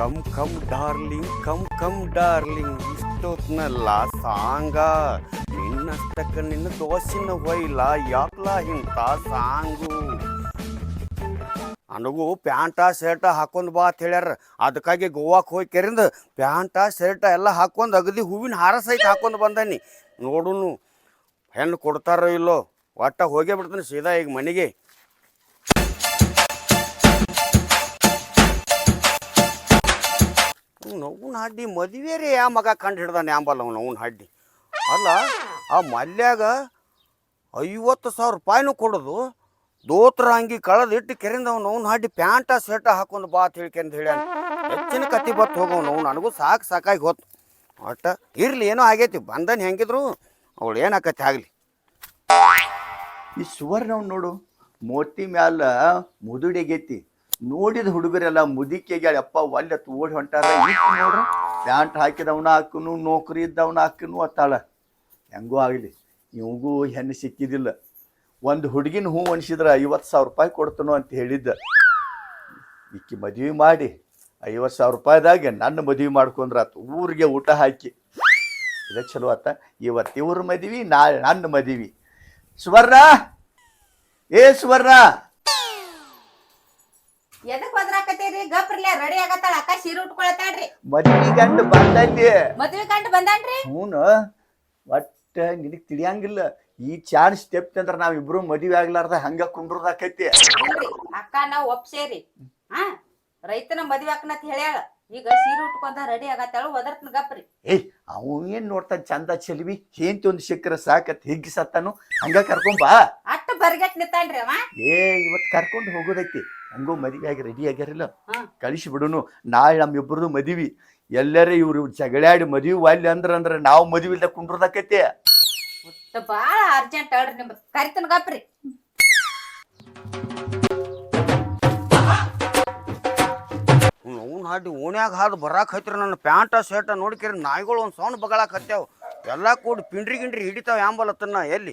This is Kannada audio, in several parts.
Come come darling, come come darling, ಇಷ್ಟೊತ್ನಲ್ಲ ಸಾಂಗ. ನಿನ್ನಷ್ಟಕ್ಕ ನಿನ್ನ ದೋಸಿನ ಹೊಯ್ಲ ಯಾಕ್ಲ ಇಂತ ಸಾಂಗು. ನನಗೂ ಪ್ಯಾಂಟ, ಶರ್ಟ ಹಾಕೊಂಡು ಬಾ ಅಂತ ಹೇಳ್ಯಾರ. ಅದಕ್ಕಾಗಿ ಗೋವಾಕ್ಕೆ ಹೋಗಿ ಕೆರಿಂದ ಪ್ಯಾಂಟ, ಶರ್ಟ ಎಲ್ಲ ಹಾಕೊಂಡು ಅಗದಿ ಹೂವಿನ ಹಾರ ಸಹಿತ ಹಾಕೊಂಡು ಬಂದಾನಿ. ನೋಡುನು, ಹೆಣ್ಣು ಕೊಡ್ತಾರೋ ಇಲ್ಲೋ, ಒಟ್ಟ ಹೋಗೇ ಬಿಡ್ತಾನೆ ಸೀದಾ ಈಗ ಮನೆಗೆ. ನೋವ್ನ ಹಡ್ಡಿ ಮದುವೆ ರೀ ಯಾ ಮಗ ಕಂಡು ಹಿಡ್ದಾನೆ ಆಂಬಲ್ಲ ಅವನು, ಅವ್ನ ಹಡ್ಡಿ. ಅಲ್ಲ, ಆ ಮಲ್ಯಾಗ ಐವತ್ತು ಸಾವಿರ ರೂಪಾಯಿನೂ ಕೊಡೋದು, ದೋತ್ರ ಅಂಗಿ ಕಳೆದು ಇಟ್ಟು ಕೆರಿಂದ ಅವ್ನು, ಅವ್ನ ಹಡ್ಡಿ ಪ್ಯಾಂಟ, ಶರ್ಟ ಹಾಕೊಂಡು ಬಾ ಅಂತ ಹೇಳಿ ಹೇಳ್ಯಾನ. ಹೆಚ್ಚಿನ ಕತ್ತಿ ಬತ್ತು ಹೋಗವ್ನು ಅವ್ನು, ನನಗೂ ಸಾಕು ಸಾಕಾಗಿ ಹೋತು. ಒಟ್ಟ ಇರ್ಲಿ, ಏನೋ ಆಗೈತಿ, ಬಂದನ್ ಹೆಂಗಿದ್ರು, ಅವಳು ಏನಾಕತಿ ಆಗಲಿ. ಈ ಸುವರ್ಣ ನೋಡು, ಮೋತಿ ಮ್ಯಾಲ ಮುದುಡಿಗೈತಿ. ನೋಡಿದ ಹುಡುಗರೆಲ್ಲ ಮುದಿಕೆಗೆ ಅಪ್ಪ, ಒಲ್ಲೆ ಓಡಿ ಹೊಂಟಾರ ನೋಡ್ರ? ಪ್ಯಾಂಟ್ ಹಾಕಿದವನ ಹಾಕನು, ನೌಕರಿ ಇದ್ದವನ ಹಾಕನು ಅತ್ತಾಳ ಹೆಂಗೂ ಆಗಲಿ, ಇವ್ಗೂ ಹೆಣ್ಣು ಸಿಕ್ಕಿದಿಲ್ಲ. ಒಂದು ಹುಡುಗಿನ ಹೂ ಅನ್ಸಿದ್ರ ಐವತ್ತು ಸಾವಿರ ರೂಪಾಯಿ ಕೊಡ್ತನೋ ಅಂತ ಹೇಳಿದ್ದ. ಇಕ್ಕಿ ಮದುವೆ ಮಾಡಿ ಐವತ್ತು ಸಾವಿರ ರೂಪಾಯಿದಾಗ ನನ್ನ ಮದುವೆ ಮಾಡ್ಕೊಂಡ್ರಾತು ಊರಿಗೆ ಊಟ ಹಾಕಿ. ಇದ ಚಲೋ ಆತ. ಇವತ್ತು ಇವ್ರ ಮದ್ವಿ, ನಾಳೆ ನನ್ನ ಮದುವೆ. ಸುವರ್ಣ! ಏ ಸುವರ್ಣ! ಎದಕ್ ಬದ್ರಾಕತ್ತೀರಿ ಗಪ್ರಲೆ ರೆಡಿ ಆಗತ್ತಾಳ. ಅಕ್ಕ ಸೀರೆ ಉಟ್ಕೊಳತ್ತಾಳ್ರಿ. ಮದ್ವಿ ಗಂಡ ಬಂದೈತಿ ಮದ್ವೆ ಕಂಡು ಬಂದಾನ್ರಿ? ಹೂನು. ಒಟ್ಟ ನಿನಗ್ ತಿಳಿಯಂಗಿಲ್ಲ. ಈ ಚಾನ್ಸ್ ಸ್ಟೆಪ್ ಅಂದ್ರೆ ನಾವಿಬ್ರು ಮದ್ವೆ ಆಗ್ಲಾರ್ದ ಹಂಗ ಕುಂಡ್ರದಾಕೈತಿ ಇಲ್ರಿ ಅಕ್ಕ ನಾವ್ ಒಪ್ಸೇರಿ. ಹಾ ರೈತನ ಮದ್ವೆ ಅಕ್ಕನತ್ ಹೇಳ್ಯಾಳ. ಈಗ ಸೀರೆ ಉಟ್ಕೊಂಡ ರೆಡಿ ಆಗತ್ತಾಳ ಒದರ್ತನ ಗಪ್ರಿ ಏಯ್ ಅವ ಏನ್ ನೋಡ್ತಾನ ಚಂದ ಚೆಲ್ವಿ? ಏಂತಿ ಒಂದು ಶಿಖರ ಸಾಕತ್ ಹಿಗ್ಗಿಸತ್ತಾನು? ಹಂಗ ಕರ್ಕೊಂಬಾ ಅಟ್ಟ ಬರ್ಗೆಟ್ ರೀ ಅವ. ಏ ಇವತ್ ಕರ್ಕೊಂಡು ಹೋಗೋದೈತಿ. ಹಂಗೂ ಮದುವೆ ಆಗಿ ರೆಡಿ ಆಗ್ಯಾರಿಲ್ಲ. ಹಾ. ಕಳಿಸಿ ಬಿಡುನು. ನಾಳೆ ನಮ್ಮಿಬ್ಬರದು ಮದುವೆ. ಎಲ್ಲರೇ ಇವ್ರು ಜಗಳಾಡಿ ಮದುವೆ ವಾಲ್ಯ ಅಂದ್ರೆ ಅಂದ್ರೆ ನಾವು ಮದುವೆ ಇಲ್ದ ಕುಂಡ್ರದಕ್ಕೈತೆ ಬಾಳ ಅರ್ಜೆಂಟ್ ಹೇಳ್ರಿ ನಿಮ್ ಕರಿತನ ಗಪ್ರಿ. ಅವ್ನ ಹಾಡಿ ಓಣ್ಯಾಗ ಹಾದು ಬರಾಕ್ ಹತ್ತಿರ ನನ್ನ ಪ್ಯಾಂಟ ಶರ್ಟ ನೋಡ್ಕೇರಿ ನಾಯಿಗಳು ಒಂದು ಸೌಂಡ್ ಬಗಳಾಕ್ ಹತ್ಯಾವ. ಎಲ್ಲ ಕೂಡಿ ಪಿಂಡ್ರಿ ಗಿಂಡ್ರಿ ಹಿಡಿತಾವ ಯಾಂಬಲತ್ತನ್ನ ಎಲ್ಲಿ?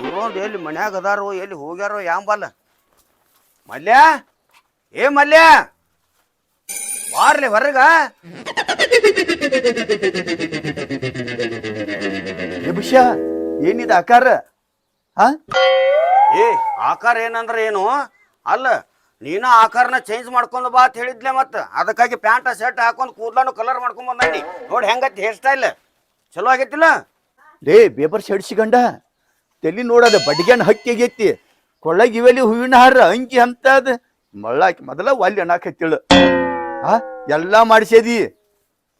ಇವ್ರೊಂದು ಎಲ್ಲಿ ಮನ್ಯಾಗ ಅದಾರೋ ಎಲ್ಲಿ ಹೋಗ್ಯಾರೋ ಯಾಂಬಲ್ಲ ಮಲ್ಯ? ಏ ಮಲ್ಯ? ಬಾರ್ಲಿ ಹೊರಗ. ನಿಮಿಷ ಏನಿದ ಆಕಾರ? ಹಾ ಏ ಆಕಾರ ಏನಂದ್ರ ಏನು? ಅಲ್ಲ ನೀನ ಆಕಾರನ ಚೇಂಜ್ ಮಾಡ್ಕೊಂಡು ಬಾ ಅಂತ ಹೇಳಿದ್ಲೆ ಮತ್ತ. ಅದಕ್ಕಾಗಿ ಪ್ಯಾಂಟ್ ಶರ್ಟ್ ಹಾಕೊಂಡು ಕೂದ್ಲಾನು ಕಲರ್ ಮಾಡ್ಕೊಂಡ್ ಬಂದಿ ನೋಡಿ ಹೆಂಗತ್ತ ಹೇರ್ ಸ್ಟೈಲ್ ಚಲೋ ಆಗೈತಿಲ್ಲ? ಲೇ ಬೇಬರ್ ಗಂಡ ತಲಿ ನೋಡದ ಬಡಿಗೆನ್ ಹಕ್ಕಿ ಆಗೈತಿ. ಕೊಳ್ಳಗ್ ಹೂವಿನ ಹಾರ ಅಂಗಿ ಅಂತದ. ಮಳ್ಳಾಕಿ ಮೊದಲ ಒಲ್ಲಿ ಅಣ್ಣಾಕತ್ತಿಳ ಆ ಎಲ್ಲಾ ಮಾಡಿಸೇದಿ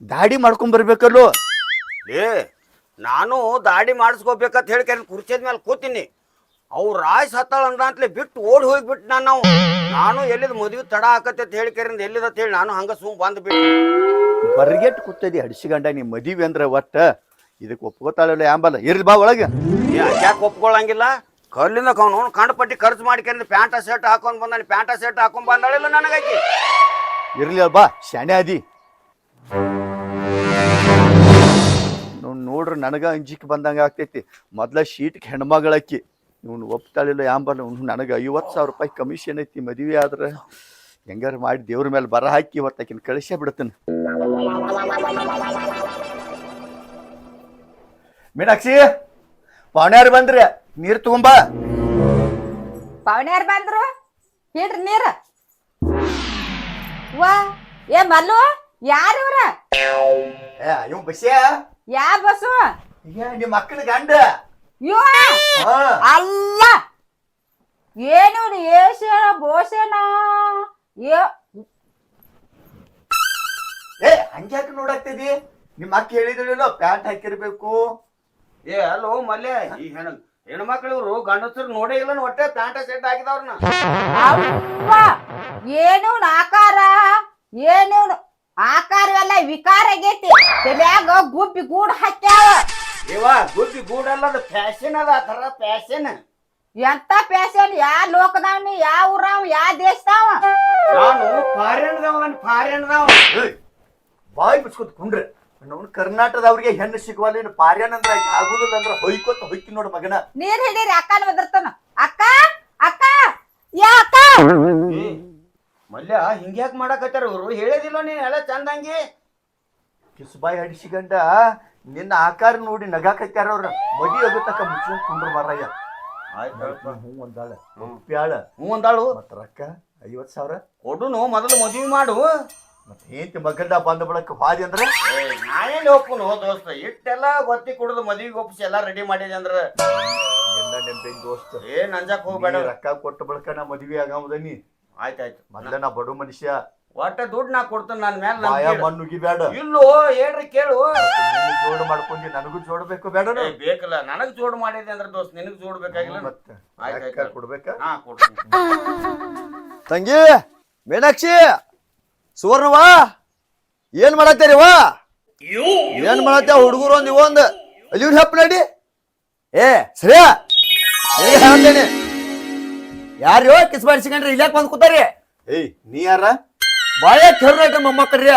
ದಾಡಿ ಮಾಡ್ಕೊಂಡ್ ಬರ್ಬೇಕಲ್ಲೋ? ಏ ನಾನು ದಾಡಿ ಮಾಡಿಸ್ಕೋಬೇಕಂತ ಹೇಳಿ ಕುರ್ಚಿದ ಮೇಲೆ ಕೂತೀನಿ. ಅವ್ರು ರಾಯ್ ಸತ್ತಾಳ ಅಂತಲೇ ಬಿಟ್ಟು ಓಡಿ ಹೋಗ್ಬಿಟ್ಟು ನಾನು ನಾವು. ನಾನು ಎಲ್ಲಿದ್ ಮದುವೆ ತಡ ಹಾಕತ್ತೆ ಅಂತ ಹೇಳಿ ಕರಿಂದ ಎಲ್ಲಿದ ಅಂತ ಹೇಳಿ ನಾನು ಹಂಗ ಸುಮ್ ಬಂದ್ ಬಿಟ್ಟು ಬರ್ಗೆಟ್ ಕೂತದಿ ಹಡಿಸಿಗಂಡ ನೀ ಮದುವೆ ಅಂದ್ರೆ ಒಟ್ಟ. ಇದಕ್ಕೆ ಒಪ್ಕೋತಾಳಲ್ಲ ಆಂಬಲ್ಲ ಇರ್ಲಿ ಬಾ ಒಳಗೆ. ಯಾಕೆ ಒಪ್ಕೊಳ್ಳಂಗಿಲ್ಲ ಕಲ್ಲಿಂದ ಅವ್ನು ಕಂಡು ಪಟ್ಟಿ ಖರ್ಚು ಮಾಡ್ಕೊಂಡು ಪ್ಯಾಂಟ ಶರ್ಟ್ ಹಾಕೊಂಡ್ ಬಂದಾನೆ, ಪ್ಯಾಂಟ ಶರ್ಟ್ ಹಾಕೊಂಡ್ ಬಂದಾಳಿಲ್ಲ ನನಗಾಕಿ ಇರ್ಲಿ ಬಾ ಶಾಣೆ ಅದಿ ನೋಡ್ ನೋಡ್ರಿ ನನಗ ಅಂಜಿಕೆ ಬಂದಂಗೆ ಆಗ್ತೈತಿ. ಮೊದ್ಲ ಶೀಟ್ಗೆ ಹೆಣ್ಮಗಳಕ್ಕಿ ಇವ್ನು ಒಪ್ತಾಳಿಲ್ಲ ಯಾಂಬಲ್ಲ ಇವ್ನು ನನಗೆ ಐವತ್ತು ಸಾವಿರ ರೂಪಾಯಿ ಕಮಿಷನ್ ಐತಿ ಮದುವೆ ಆದ್ರೆ. ಹೆಂಗಾರು ಮಾಡಿ ದೇವ್ರ ಮೇಲೆ ಬರ ಹಾಕಿ ಇವತ್ತು ಆಕಿನ ಕಳಿಸೇ ಬಿಡ್ತೀನಿ. ಮೀನಾಕ್ಷಿ, ಪಾವಣ್ಯಾರು ಬಂದ್ರಿ? ನೀರು ತಗೊಂಬ. ಪಾವಣ್ಯಾರ್ ಬಂದ್ರು? ಹೇಳ್ರಿ ನೀರ. ವಾ ಏ ಮಲ್ಲು ಯಾರ ಇವ್ರ? ಏ ಇವ್ ಬಸ್ಯಾ? ಯಾ ಬಸ್ಸು? ನಿಮ್ಮ ಅಕ್ಕನ ಗಂಡ. ಹಾ. ಅಲ್ಲ. ಏನು ಏಷನ ಬೋಷನ ಏ ಏ ಹಂಗ್ಯಾಕೆ ನೋಡಾಕ್ತಿದಿ ನಿಮ್ಮ ಅಕ್ಕ ಹೇಳಿದ್ರಲ್ಲ ಪ್ಯಾಂಟ್ ಹಾಕಿರ್ಬೇಕು. ಏ ಅಲ್ಲೋ ಮಲ್ಲೆ ಈ ಹೆಣ ಹೆಣ್ಮಕ್ಳು ಇವ್ರು ಗಂಡಸರು ನೋಡೇ ಇಲ್ಲ ಒಟ್ಟೆ ಪ್ಯಾಂಟ ಸೆಟ್ ಹಾಕಿದವ್ರನ್ನ. ಅವ್ವ ಏನು ಆಕಾರ ಏನು ಆಕಾರವೆಲ್ಲ ವಿಕಾರ ಆಗೈತಿ. ತಲ್ಯಾಗ ಗುಬ್ಬಿ ಗೂಡ್ ಹಾಕ್ಯಾವ. ಇವ ಗುಬ್ಬಿ ಗೂಡಲ್ಲ ಅದು ಫ್ಯಾಷನ್ ಅದ ಆ ಫ್ಯಾಷನ್. ಎಂತ ಪ್ಯಾಶನ್ ಯಾ ಲೋಕದವ್ನಿ ಯಾ ಊರವ್ ಯಾ ದೇಶದವ ನಾನು ಫಾರಿನ್ದವ ಫಾರಿನ್ದವ ಏಯ್, ಬಾಯಿ ಬಿಸ್ಕೊತ್ ಕುಂಡ್ರೆ. ನಾವು ಕರ್ನಾಟಕದವ್ರಿಗೆ ಹೆಣ್ಣು ಸಿಗುವಲ್ಲ ಇನ್ನು ಪಾರ್ಯಾನ ಅಂದ್ರೆ ಆಗುದಿಲ್ಲ ಅಂದ್ರೆ ಹೊಯ್ಕೊತ ಹೊಯ್ಕಿ ನೋಡು ಮಗನ. ನೀರ್ ಹಿಡೀರಿ ಅಕ್ಕನ ಬದರ್ತಾನ. ಅಕ್ಕ ಅಕ್ಕ ಯಾ ಅಕ್ಕ? ಮಲ್ಯ ಹಿಂಗ್ಯಾಕ್ ಮಾಡಕತ್ತಾರ ಇವ್ರು? ಹೇಳದಿಲ್ಲ ನೀನ್ ಎಲ್ಲ ಚಂದಂಗಿ. ಕಿಸ್ಬಾಯಿ ಅಡಿಸಿಗಂಡ ನಿನ್ನ ಆಕಾರ ನೋಡಿ ನಗಾಕತ್ತಾರ ಅವ್ರ. ಮಡಿ ಆಗತಕ್ಕ ಮುಚ್ಕೊಂಡ್ ಕುಂಡ್ರ ಮಾರಯ್ಯ. ಆಯ್ತು ಹ್ಞೂ ಒಂದಾಳ. ಪ್ಯಾಳ. ಹ್ಞೂ ಅಂದಾಳು ಮತ್ತೆ ರೊಕ್ಕ ಐವತ್ ಸಾವಿರ. ಕೊಡುನು ಮೊದಲು ಮದುವೆ ಮಾಡು. ಮತ್ತ ಹೆಂತಿ ಮಗಲ್ದ ಬಂದ ಬಳಕ ಹಾದಿ ಅಂದ್ರ ನಾನೇನು ಒಪ್ಪುನು ದೋಸ್ತ? ಇಟ್ಟೆಲ್ಲ ಗೊತ್ತಿ ಕುಡಿದು ಮದ್ವಿಗೆ ಒಪ್ಪಿಸಿ ಎಲ್ಲ ರೆಡಿ ಮಾಡಿದೆ ಅಂದ್ರ. ಎಲ್ಲ ನೆಂಬೆ ದೋಸ್ತ. ಏನ್ ಅಂಜಾಕ್ ಹೋಗ್ಬೇಡ ನೀ ರೊಕ್ಕ ಕೊಟ್ಟ ಬಳಕ ನಾ ಮದ್ವಿ ಆಗಾಮದ ನೀ? ಆಯ್ತಾಯ್ತು. ಮೊದ್ಲ ನಾ ಬಡು ಮನುಷ್ಯ. ಒಟ್ಟ ದುಡ್ಡು ನಾ ಕೊಡ್ತೇನೆ ನನ್ನ ಮೇಲೆ ಬಾಯ ಮಣ್ಣುಗಿ ಬೇಡ ಇಲ್ಲೋ ಹೇಳ್ರಿ ಕೇಳು. ನಿನ್ನ ಜೋಡ್ ಮಾಡ್ಕೊಂಡಿ ನನಗೂ ಜೋಡ್ಬೇಕು ಬೇಡ ಏ, ಬೇಕಲ್ಲ ನನಗ್ ಜೋಡ್ ಮಾಡಿದೆ ಅಂದ್ರೆ ದೋಸ್ತ ನಿನಗ್ ಜೋಡ್ ಬೇಕಾಗಿಲ್ಲ ಮತ್ತೆ ಆಯ್ತ್. ರೊಕ್ಕ ಕೊಡ್ಬೇಕಾ? ಹಾ ಕೊಡ್ತೀನಿ. ತಂಗಿ ಮೀನಾಕ್ಷಿ! ಸುವರ್ಣವಾ ಏನ್ ಮಾಡತ್ತೀರಿವ ಏನ್ ಮಾಡತ್ತೆ ಹುಡುಗರು ಒಂದ್ ಇವೊಂದ್ ಅಲ್ಲಿ ಹೆಪ್ಪ ನಡಿ. ಏ ಸರಿಯಾ? ಹೇಳ್ತೇನೆ. ಯಾರ್ಯೋ ಕಿಸ್ ಮಾಡಿಸ್ಕೊಂಡ್ರಿ ಇಲ್ಯಾಕ್ ಬಂದ್ ಕೂತಾರಿ? ಏಯ್ ನೀ ಯಾರ? ಬಾಯ ಕೆರ್ನಾಟ ಮೊಮ್ಮಕ್ಕಳ್ರಿ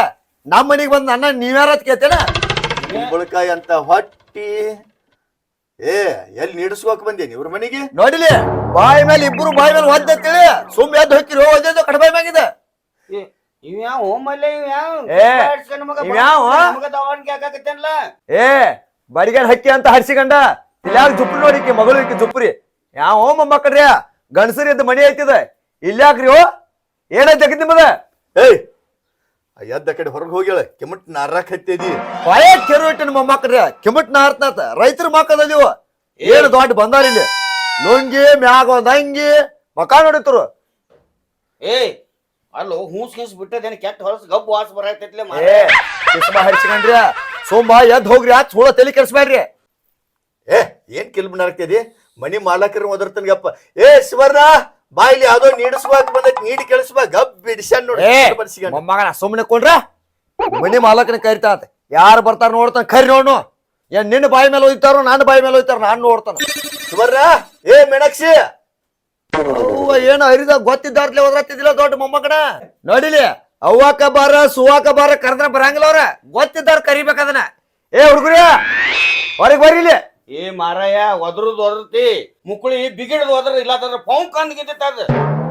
ನಮ್ಮ ಮನೆಗೆ ಬಂದ್ ಅಣ್ಣ ನೀವ್ಯಾರ ಕೇಳ್ತೇನ ಕುಂಬಳಕಾಯಿ ಅಂತ ಹೊಟ್ಟಿ. ಏ ಎಲ್ಲಿ ನೀಡಿಸ್ಕೋಕ್ ಬಂದೇನಿ ಇವ್ರ ಮನೆಗೆ? ನೋಡಿಲಿ ಬಾಯಿ ಮೇಲೆ ಇಬ್ರು ಬಾಯಿ ಮೇಲೆ ಒದ್ದತ್ತೇಳಿ ಸುಮ್ ಎದ್ದು ಹೋಗಿರಿ ಹೋದ ಕಡಬಾಯಿ ಮ್ಯಾಗಿದೆ ಇವ್ ಯಾವ ಮಲ್ಯ ಇವ್ ಯಾವ ಏ, ಇವ್ ಯಾವ? ಹಾಕಾಕತ್ತೇನಲ್ಲ ಬಡಿಗೆಲ್ ಹಕ್ಕಿ ಅಂತ ಹರಿಸಿಕಂಡ ಇಲ್ಲಾಗ ಜುಪ್ರಿ ನೋಡಿಕಿ ಮಗಳು ಇಕ್ಕಿ ಜುಪ್ರಿ ಯಾವ ಮೊಮ್ಮಕ್ಕಳ್ರಿ ಗಂಡಸರಿ ಅಂತ ಮನಿ ಐತಿದ. ಇಲ್ಲಾಕ್ರಿ ಓ ಏನೈತೆ ಅಕ್ಕಿ ನಿಮ್ಮದ ಏಯ್ ಎದ್ದ ಕಡೆ ಹೊರಗೆ ಹೋಗ್ಯಾಳ ಕೆಮಟ್ ನಾರಾಕ್ ಹತ್ತಿದಿ ಬಾಯ ಕೆರು ಇಟ್ಟಿನ ಮೊಮ್ಮಕ್ಕಳ್ರಿ ಕಿಮಟ್ ನಾರ್ತನಾತ. ರೈತರ ಮಕ್ಕದ ಏನು ದೊಡ್ಡ ಬಂದಾರ ಇಲ್ಲಿ. ಲುಂಗಿ ಮ್ಯಾಗ ಒಂದ್ ಅಂಗಿ ಮಕ ನೋಡಿತರು ಏಯ್ ಅಲ್ಲೋ ಹೂಸ್ ಗೀಸ್ ಬಿಟ್ಟದೇನು ಕೆಟ್ಟ ಹೊಲಸ್ ಗಬ್ಬು ವಾಸ ಬರತೈತ್ಲೆ ಏ ಕಿಸ್ಮ ಹರಿಸಿಕೊಂಡ್ರಿ ಸೋಮ ಎದ್ದ ಹೋಗ್ರಿ ಆತ್ ಚೋಳ ತಲೆ ಕೆಲ್ಸ್ಬೇಡ್ರಿ ಏ ಏನ್ ಕಿಲ್ಬ್ ಮನಿ ಮಾಲಕರ ಒದರ್ತನ್ಗಪ್ಪ ಏ ಶಿವರ್ಣ ಬಾಯಿಲಿ ಯಾವ್ದೋ ನೀಡಿಸ್ಬಾಕ್ ಬಂದೈತಿ ನೀಡಿ ಕೇಳಿಸ್ಬಾ ಗಬ್ ಬಿಡಿಸ್ಯಾನ್ ನೋಡಿ ಏ ಬರ್ಸಿಗಂಡ ಮೊಮ್ಮಗನ ಸುಮ್ಮನೆ ಕೊಂಡ್ರ? ಮನಿ ಮಾಲಕನ ಕರಿತಾತ ಯಾರು ಬರ್ತಾರ ನೋಡ್ತಾನ? ಕರಿ ನೋಡ್ನು. ಏನ್ ನಿನ್ನ ಬಾಯಿ ಮೇಲೆ ಹೋಯ್ತಾರೋ ನನ್ನ ಬಾಯಿ ಮೇಲೆ ಹೋಯ್ತಾರ ನಾನು ನೋಡ್ತಾನ. ಶಿವರ್ಣ ಏ ಮೆಣಕ್ಷಿ! ಅವ್ವ ಏನು ಹರಿದ ಗೊತ್ತಿದ್ದಾರ್ಲೆ ಓದ್ರತ್ತಿದ್ದಿಲ್ಲ ದೊಡ್ಡ ಮೊಮ್ಮಗನ ನೋಡಿಲಿ ಅವ್ವಾಕ ಬಾರ ಸುವಾಕ ಬಾರ ಕರೆದ್ರ ಬರಂಗಿಲ್ಲ ಅವ್ರ. ಗೊತ್ತಿದ್ದಾರ ಕರಿಬೇಕದನ್ನ ಏ ಹುಡುಗ್ರಿ ಹೊರಗ್ ಬರೀಲಿ ಏ ಮಾರಾಯ ಒದ್ರದ್ ಒದರ್ತಿ ಮುಕುಳಿ ಬಿಗಿಡದ್ ಒದ್ರ ಇಲ್ಲ ಪೌಂಕ್ ಕಂದ್ ಗಿದ್ದದ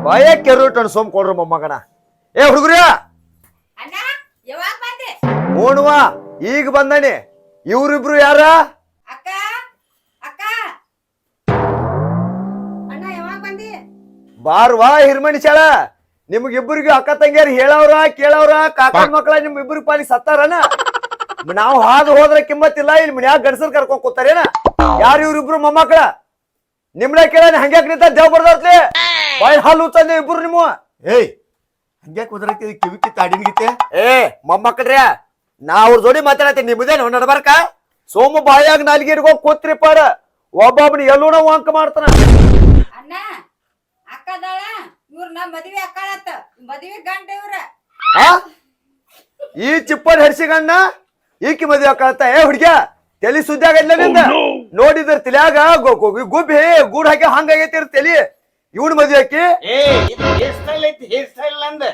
ಬಾಯ ಕೆರುಟನ್ ಸೋಮ್ ಕೊಡ್ರಿ ಮೊಮ್ಮಗಣ ಏ ಹುಡುಗ್ರಿ. ಅಣ್ಣ ಯಾವಾಗ ಬಂದೆ? ಓಣುವ ಈಗ ಬಂದಿ ಇವ್ರಿಬ್ರು ಯಾರ? ಅಕ್ಕ ಬಾರ್ವಾ ಹಿರ್ಮಣಿಸ್ಯಾಳ ನಿಮ್ಗಿಬ್ಬರಿಗೂ ಅಕ್ಕ ತಂಗಿಯರ್ ಹೇಳವ್ರ ಕೇಳವ್ರ? ಕಾಕನ ಮಕ್ಕಳ ನಿಮ್ ಇಬ್ಬರು ಪಾಲಿ ಸತ್ತಾರನ? ನಾವ್ ಹಾದು ಹೋದ್ರ ಕಿಮ್ಮತ್ತಿಲ್ಲ ಇಲ್ಲಿ ಮನ್ಯಾಗ ಗಂಡಸರ್ ಕರ್ಕೊಂಡ್ ಕೂತಾರೇನ? ಯಾರು ಇವ್ರಿಬ್ರು ಮೊಮ್ಮಕ್ಕಳ ನಿಮ್ನ ಕೇಳ ಹಂಗ್ಯಾಕ್ ನಿಂತ ದೇವ್ ಬರ್ದಾರ್ಲಿ? ಬಾಯ್ ಹಾಲು ತಂದೆ ಇಬ್ರು ನಿಮ್ಮ ಏಯ್ ಹಂಗ್ಯಾಕ್ ಕುದ್ರಕ್ಕೆ ಕಿವಿ ಕಿತ್ತ ಅಡಿನ್ಗಿತ್ತೆ ಏ ಮೊಮ್ಮಕ್ಕಳ್ರ ನಾ ಅವ್ರ ಜೋಡಿ ಮಾತಾಡತ್ತೀನಿ ನಿಮ್ದೇನು ನಡ್ಬಾರ್ಕ ಸೋಮ ಬಾಯಾಗ ನಾಲ್ಗೆ ಇಟ್ಕೊಂಡ್ ಕೂತ್ರಿ ಪಾಡ ಎಲ್ಲೂ ಎಲ್ಲೂನ ವಾಂಕ ಮಾಡ್ತಾನ. ಅಕ್ಕದಾಳ ಇವ್ರ ನಾ ಮದ್ವೆ ಅಕ್ಕಾಳತ್ತ ಮದ್ವೆ ಗಂಡ ಇವ್ರ. ಆ? ಈ ಚಿಪ್ಪನ್ ಹರಿಸಿಗಣ್ಣ ಈಕಿ ಮದ್ವೆ ಆಕಳತ್ತ ಏ ಹುಡ್ಗ ತಲಿ ಸುದ್ದಿ ಆಗೈತಿಲ್ಲ ನಿಂದ? ನೋಡಿದ್ರ ತಲ್ಯಾಗ ಗೊ- ಗೊ- ಗುಬ್ಬಿ ಗೂಡ್ ಹಾಕಿ ಹಂಗಾಗೈತಿ ತಲಿ. ಇವನ್ ಮದ್ವೆ ಹಾಕಿ? ಏ ಇದು ಹೇರ್ ಸ್ಟೈಲ್ ಐತಿ ಹೇರ್ ಸ್ಟೈಲ್ ಅಂದ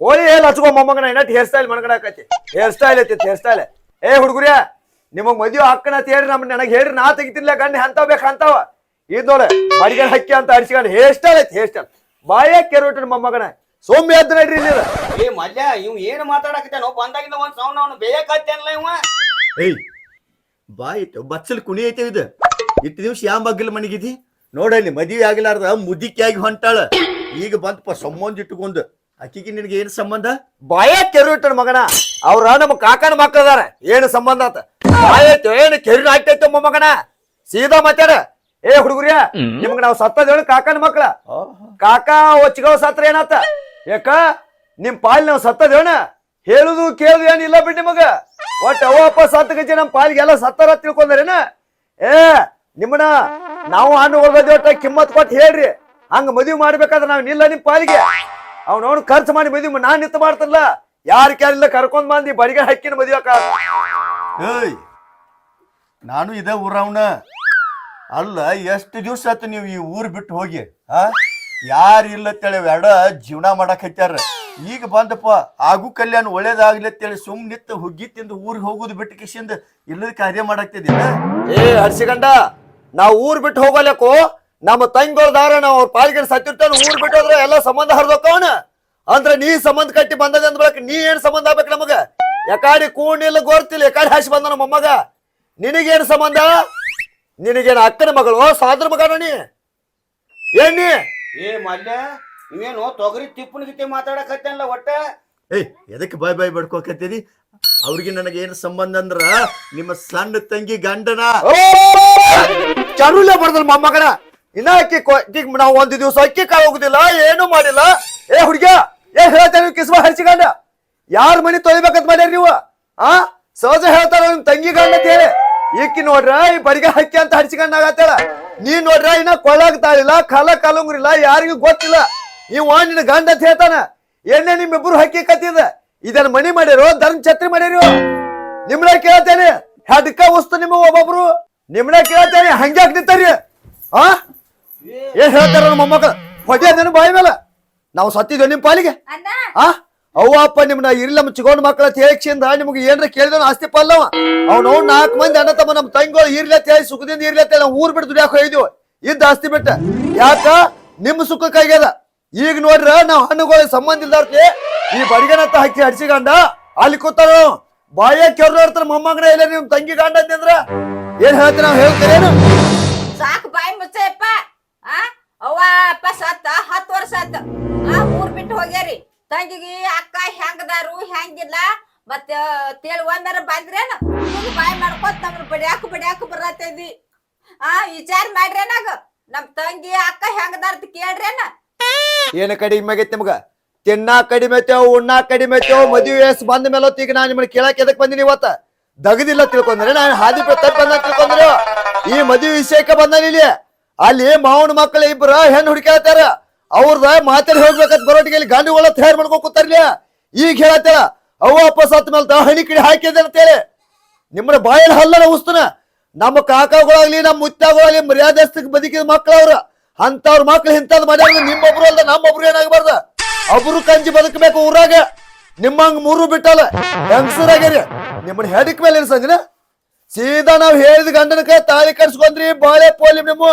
ಕೋಳಿ ಏಲ್ ಹಚ್ಕೊ ಮೊಮ್ಮಗನ ಇನ್ನಟ್ ಹೇರ್ ಸ್ಟೈಲ್ ಮನ್ಗಡಾಕತಿ ಹೇರ್ ಸ್ಟೈಲ್ ಐತಿ ಹೇರ್ ಸ್ಟೈಲ್ ಏ ಹುಡುಗ್ರ್ಯ ನಿಮಗ್ ಮದ್ವೆ ಹಾಕಣ ಅಂತ ಹೇಳ್ರಿ ನಮ್ ನನಗ್ ಹೇಳ್ರಿ ನಾ ತೆಗಿತಿರ್ಲ ಗಂಡ ಹಂತಾವ್ ಬೇಕ ಅಂತಾವ ಇದ್ ನೋಡ ಬಡಿಗೆ ಹಕ್ಕಿ ಅಂತ ಅಡಿಸ್ಕೊಂಡು ಹೇರ್ ಸ್ಟೈಲ್ ಐತಿ ಹೇರ್ ಸ್ಟೈಲ್ ಬಾಯ ಕೆರೋಟನ್ ಮೊಮ್ಮಗನ ಸೋಮ್ಯ ಅದ್ ನಡ್ರಿ ಇಲ್ಲಿ. ಏ ಮಲ್ಯ ಇವ್ ಏನ್ ಮಾತಾಡಕತ್ತಾನೋ? ಬಂದಾಗಿಂದ ಒಂದ್ ಸೌಂಡ್ ಅವ್ನು ಬೇಯಕತ್ತೇನಲ್ಲ ಇವ ಏಯ್ ಬಚ್ಚಲ್ ಕುಣಿ ಐತೆ ಇದು. ಇಟ್ಟು ದಿವ್ಸ ಯಾವ ಮಗ್ಗಲ್ ಮನೆಗಿದಿ? ನೋಡಲ್ಲಿ ಮದುವೆ ಆಗಿಲಾರ್ದ ಮುದಿಕಿಯಾಗಿ ಹೊಂಟಾಳ. ಈಗ ಬಂತಪ್ಪ ಸಂಬಂಧ ಇಟ್ಟುಕೊಂಡು ಅಕ್ಕಿಗೆ ನಿನಗೆ ಏನ್ ಸಂಬಂಧ? ಬಾಯ ಕೆರೋಟನ್ ಮಗನ. ಅವ್ರ ನಮ್ಮ ಕಾಕನ ಮಕ್ಕಳದಾರ ಏನು ಸಂಬಂಧ ಆತ ಬಾಯ್ತು ಏನು ಕೆರಿ ಆಗ್ತೈತೆ ಮಗನ? ಸೀದಾ ಮಾತಾಡ ಏ ಹುಡುಗರಿಯ ನಿಮ್ಗ ನಾವು ಸತ್ತದ ಹೇಳಿ ಕಾಕನ ಮಕ್ಕಳ ಕಾಕಾ ಒಚ್ಚಿಗವ ಸತ್ರ ಏನಾತ? ಯಾಕ ನಿಮ್ ಪಾಲ್ ನಾವ್ ಸತ್ತದ ಹೇಳ ಹೇಳುದು ಕೇಳುದು ಏನಿಲ್ಲ ಬಿಡ್ ನಿಮಗ. ಒಟ್ಟ ಅವಪ್ಪ ಅಪ್ಪ ಸತ್ತ ಗಜ್ಜೆ ನಮ್ ಪಾಲಿಗೆ ಎಲ್ಲ ಸತ್ತಾರ ತಿಳ್ಕೊಂಡ್ರೇನ? ಏ ನಿಮ್ಮನ ನಾವು ಹಣ್ಣು ಹೋಗೋದಿ ಒಟ್ಟ ಕಿಮ್ಮತ್ ಕೊಟ್ಟು ಹೇಳ್ರಿ. ಹಂಗ ಮದುವೆ ಮಾಡ್ಬೇಕಾದ್ರೆ ನಾವ್ ನಿಲ್ಲ ನಿಮ್ ಪಾಲಿಗೆ. ಅವ್ನವ್ನು ಖರ್ಚು ಮಾಡಿ ಮದುವೆ ನಾನ್ ನಿಂತ ಮಾಡ್ತಾನಲ್ಲ ಯಾರ ಕ್ಯಾರಿಲ್ಲ ಕರ್ಕೊಂಡ್ ಬಂದಿ ಬಡಿಗೆ ಹಾಕಿನ ಮದುವೆ ಅಕ್ಕ ಏಯ್ ನಾನು ಇದೇ ಊರವನ. ಅಲ್ಲ, ಎಷ್ಟು ದಿವ್ಸ ಆಯ್ತು ನೀವು ಈ ಊರ್ ಬಿಟ್ಟು ಹೋಗಿ? ಆ? ಯಾರು ತೇಳಿ ಎಡ ಜೀವನ ಮಾಡಕ್ ಹತ್ಯಾರ. ಈಗ ಬಂದಪ್ಪ, ಆಗು ಕಲ್ಯಾಣ ಒಳ್ಳೇದಾಗ್ಲತ್ತೇಳಿ ಸುಮ್ ನಿತ್ತು ಹುಗ್ಗಿ ತಿಂದು ಊರಿಗೆ ಹೋಗುದು ಬಿಟ್ಟು ಕಿಶಿಂದ ಇಲ್ಲದ ಕಾರ್ಯ ಮಾಡಾಕ್ತಿದ್ದೀನ ಏ ಹರ್ಷಿಗಂಡ ನಾವ್ ಊರ್ ಬಿಟ್ಟು ಹೋಗಲೇಕು ನಮ್ಮ ತಂಗಿಗಳದಾರ ನಾವ್ ಅವ್ರ ಪಾಲಿಗೆ ಸತ್ತಿರ್ತಾನ ಊರ್ ಬಿಟ್ಟು ಹೋದ್ರೆ ಎಲ್ಲ ಸಂಬಂಧ ಹರಿದೋಕವನ ಅಂದ್ರ ನೀ ಸಂಬಂಧ ಕಟ್ಟಿ ಬಂದದ ಅಂದ್ ಬಳಕ ನೀ ಏನ್ ಸಂಬಂಧ ಆಗ್ಬೇಕು ನಮಗ? ಯಾಕಾಡಿ ಕೂಣಿಲ್ಲ ಗೊತ್ತಿಲ್ಲ ಯಾಕಾಡಿ ಹಾಸಿ ಬಂದ ನಮ್ಮ ಮೊಮ್ಮಗ? ನಿನಗೇನ್ ಸಂಬಂಧ? ನಿನಗೇನ್ ಅಕ್ಕನ ಮಗಳು? ಸಾದ್ರ ಮಗನ ನೀ? ಏನಿ ಏ ಮಲ್ಯ ನೀವೇನು ತೊಗರಿ ತಿಪ್ಪನ ಜೊತೆ ಮಾತಾಡಕತ್ತೇನಲ್ಲ ಒಟ್ಟ? ಏಯ್ ಎದಕ್ಕೆ ಬಾಯ್ ಬಾಯ್ ಬಡ್ಕೋಕತ್ತೀರಿ? ಅವ್ರಿಗೆ ನನಗೆ ಏನು ಸಂಬಂಧ ಅಂದ್ರ ನಿಮ್ಮ ಸಣ್ಣ ತಂಗಿ ಗಂಡನ. ಚರುಲೆ ಬಡದಲ್ ಮೊಮ್ಮಗನ. ಇನ್ನ ಅಕ್ಕಿ ಕೊಟ್ಟಿಗೆ ನಾವು ಒಂದ್ ದಿವ್ಸ ಅಕ್ಕಿ ಕಾಳು ಹೋಗುದಿಲ್ಲ ಏನು ಮಾಡಿಲ್ಲ. ಏ ಹುಡುಗ ಏ ಹೇಳ್ತೇನೆ ಕಿಸ್ಮ ಹರಿಸಿಗಂಡ ಯಾರ ಮನಿ ತೊಳಿಬೇಕಂತ ಮಾಡ್ಯಾರ ನೀವು? ಆ? ಸಹಜ ಹೇಳ್ತಾರ ನಿಮ್ ತಂಗಿ ಗಂಡ ಅಂತ ಹೇಳಿ. ಈಕಿ ನೋಡ್ರ ಈ ಬಡಿಗೆ ಹಕ್ಕಿ ಅಂತ ಹರಿಸಿಕೊಂಡ್ ಆಗತ್ತೇಳ ನೀ ನೋಡ್ರ ಇನ್ನ ಕೊಲಾಗ್ ತಾಳಿಲ್ಲ ಕಲ ಕಲಂಗ್ರಿಲ್ಲ ಯಾರಿಗೂ ಗೊತ್ತಿಲ್ಲ. ಇವ ನಿನ್ನ ಗಂಡ ಅಂತ ಹೇಳ್ತಾನ. ಎಣ್ಣೆ ನಿಮ್ಮಿಬ್ರು ಹಕ್ಕಿ ಕತ್ತಿದ. ಇದನ್ನ ಮನಿ ಮಾಡಿರೋ ಧರ್ಮ ಛತ್ರಿ ಮಾಡಿರೋ ನಿಮ್ನ ಕೇಳ್ತೇನೆ. ಹೆಡ್ಕ ವಸ್ತು ನಿಮ್ಮ ಒಬ್ಬೊಬ್ರು. ನಿಮ್ನ ಕೇಳ್ತೇನೆ. ಹಂಗ್ಯಾಕ್ ನಿಂತಾರಿ ಆ? ಏನ್ ಹೇಳ್ತಾರ ನಮ್ಮ ಮೊಮ್ಮಕ್ಕ ಹೊಟ್ಟೆ ಅದೇನು ಬಾಯಿ ಮೇಲೆ? ನಾವು ಸತ್ತಿದ್ವಿ ನಿಮ್ ಪಾಲಿಗೆ. ಆ? ಅವ್ವ ನಿಮ್ಮನ್ನ ನಿಮ್ನ ಇರ್ಲ ಚಿಗೋಣ್ ಮಕ್ಕಳ ತೇಕ್ಷಿಂದ ನಿಮ್ಗೆ ಏನ್ರ ಕೇಳಿದ ಆಸ್ತಿ ಪಲ್ಲವ ಅವ್ನ ನಾಲ್ಕ್ ಮಂದಿ ಅಣ್ಣ ತಮ್ಮ ನಮ್ಮ ತಂಗಿಗಳು ಇರ್ಲತ್ತೆ ಸುಖದಿಂದ ಇರ್ಲತ್ತೆ ನಾವು ಊರ್ ಬಿಟ್ಟು ದುಡಿಯಾಕ ಹೋಯ್ದು ಇದ್ದ ಆಸ್ತಿ ಬಿಟ್ಟ. ಯಾಕ? ನಿಮ್ ಸುಖಕ್ಕಾಗ್ಯದ ಈಗ ನೋಡ್ರ ನಾವ್ ಹಣ್ಣುಗಳ ಸಂಬಂಧ ಇಲ್ದಾರ್ತಿ ಈ ಬಡಿಗನತ್ತ ಹಕ್ಕಿ ಹಡ್ಸಿಗಂಡ ಅಲ್ಲಿ ಕೂತಾರ ಬಾಯ ಕೆರ್ರು ಇರ್ತಾರ ಮೊಮ್ಮಗನ, ಇಲ್ಲ ನಿಮ್ ತಂಗಿ ಗಂಡ ಅಂತಂದ್ರ ಏನ್ ಹೇಳ್ತಿ ನಾವ್ ಹೇಳ್ತೀರೇನು ಸಾಕು ಬಾಯಿ ಮುಚ್ಚಯಪ್ಪ ಆ? ಅವ್ವ, ಅಪ್ಪ ಸತ್ತ, ಹತ್ತು ವರ್ಷ ಆತ ಊರ್ ಬಿಟ್ಟು ಹೋಗ್ಯಾರಿ. ತಂಗಿಗೆ ಅಕ್ಕ ಹೆಂಗದಾರು, ಹೆಂಗಿಲ್ಲ, ಮತ್ತ ತೇಳ್ ಒಮ್ಮೆರ ಬಂದ್ರೇನು? ಬಾಯ್ ಮಾಡ್ಕೊತ ನಮ್ನ ಬಡಿಯಾಕ ಬಡಿಯಾಕ ಬರತ್ತೈದಿ ಆ, ವಿಚಾರ ಮಾಡ್ರೇನಾಗ ನಮ್ ತಂಗಿ ಅಕ್ಕ ಹೆಂಗದಾರ ಕೇಳ್ರೇನ? ಏನ ಕಡಿಮೆ ಆಗೈತಿ ನಿಮ್ಗ? ತಿನ್ನಾ ಕಡಿಮೆ ಐತೇವ್ ಉಣ್ಣಾ ಕಡಿಮೆ ಐತೇವ್ ಮದುವೆ ವಯಸ್ಸು ಬಂದ ಮೇಲೆ ಈಗ ನಾನು ನಿಮ್ಮನ್ನ ಕೇಳಕ್ ಎದಕ್ ಬಂದಿನಿ ಇವತ್ತ? ದಗದಿಲ್ಲ ತಿಳ್ಕೊಂಡ್ರೆ, ನಾನು ಹಾದಿ ತಪ್ಪ ಬಂದ ತಿಳ್ಕೊಂಡ್ರೆ ಈ ಮದುವೆ ವಿಷಯಕ್ಕೆ ಬಂದ ಇಲ್ಲಿ. ಅಲ್ಲಿ ಮಾವನ ಮಕ್ಕಳು ಇಬ್ರು ಹೆಣ್ಣು ಹುಡುಕ್ಯಾತಾರ ಅವ್ರದ ಮಾತಾಡಿ ಹೋಗ್ಬೇಕಂತ ಬರೋಟಿಗೆ ಇಲ್ಲಿ ಗಾಂಡಿಗಳ ತಯಾರು ಮಾಡ್ಕೊಂಡ್ ಕೂತಾರ್ಲಿ ಈಗ ಹೇಳತ್ತಾರ ಅವ್ವ ಅಪ್ಪ ಸತ್ತ ಮೇಲೆ ಹಣಿ ಕಿಡಿ ಹಾಕಿದೆ ಅಂತೇಳಿ ನಿಮ್ಮನ್ನ ಬಾಯಲ್ಲಿ ಹಲ್ಲನ ಉಸ್ತನ. ನಮ್ಮ ಕಾಕಾಗಳಾಗ್ಲಿ, ನಮ್ಮ ಮುತ್ತಾಗಳಾಗ್ಲಿ ಮರ್ಯಾದಸ್ತಕ್ಕೆ ಬದುಕಿದ ಮಕ್ಳು ಅವ್ರ. ಅಂತವ್ರ ಮಕ್ಳು ಇಂಥದ್ ಮದ ನಿಮ್ಮೊಬ್ರು ಅಲ್ದ ನಮ್ಮೊಬ್ರು ಏನಾಗಬಾರ್ದ? ಒಬ್ರು ಕಂಜಿ ಬದುಕಬೇಕು ಊರಾಗ. ನಿಮ್ಮಂಗ್ ಮೂರು ಬಿಟ್ಟಲ್ಲ. ಹೆಂಗಸರಾಗ್ಯಾರಿ ನಿಮ್ಮನ್ನ ಹೆಡಕ್ ಮೇಲೆ ಇರ್ಸಂಗಿನ? ಸೀದಾ ನಾವ್ ಹೇಳಿದ ಗಂಡನ ಕೈ ತಾಳಿ ಕಟ್ಸ್ಕೊಂಡ್ರಿ, ಬಾಳೆ ಪೋಲಿ ನಿಮ್ಮ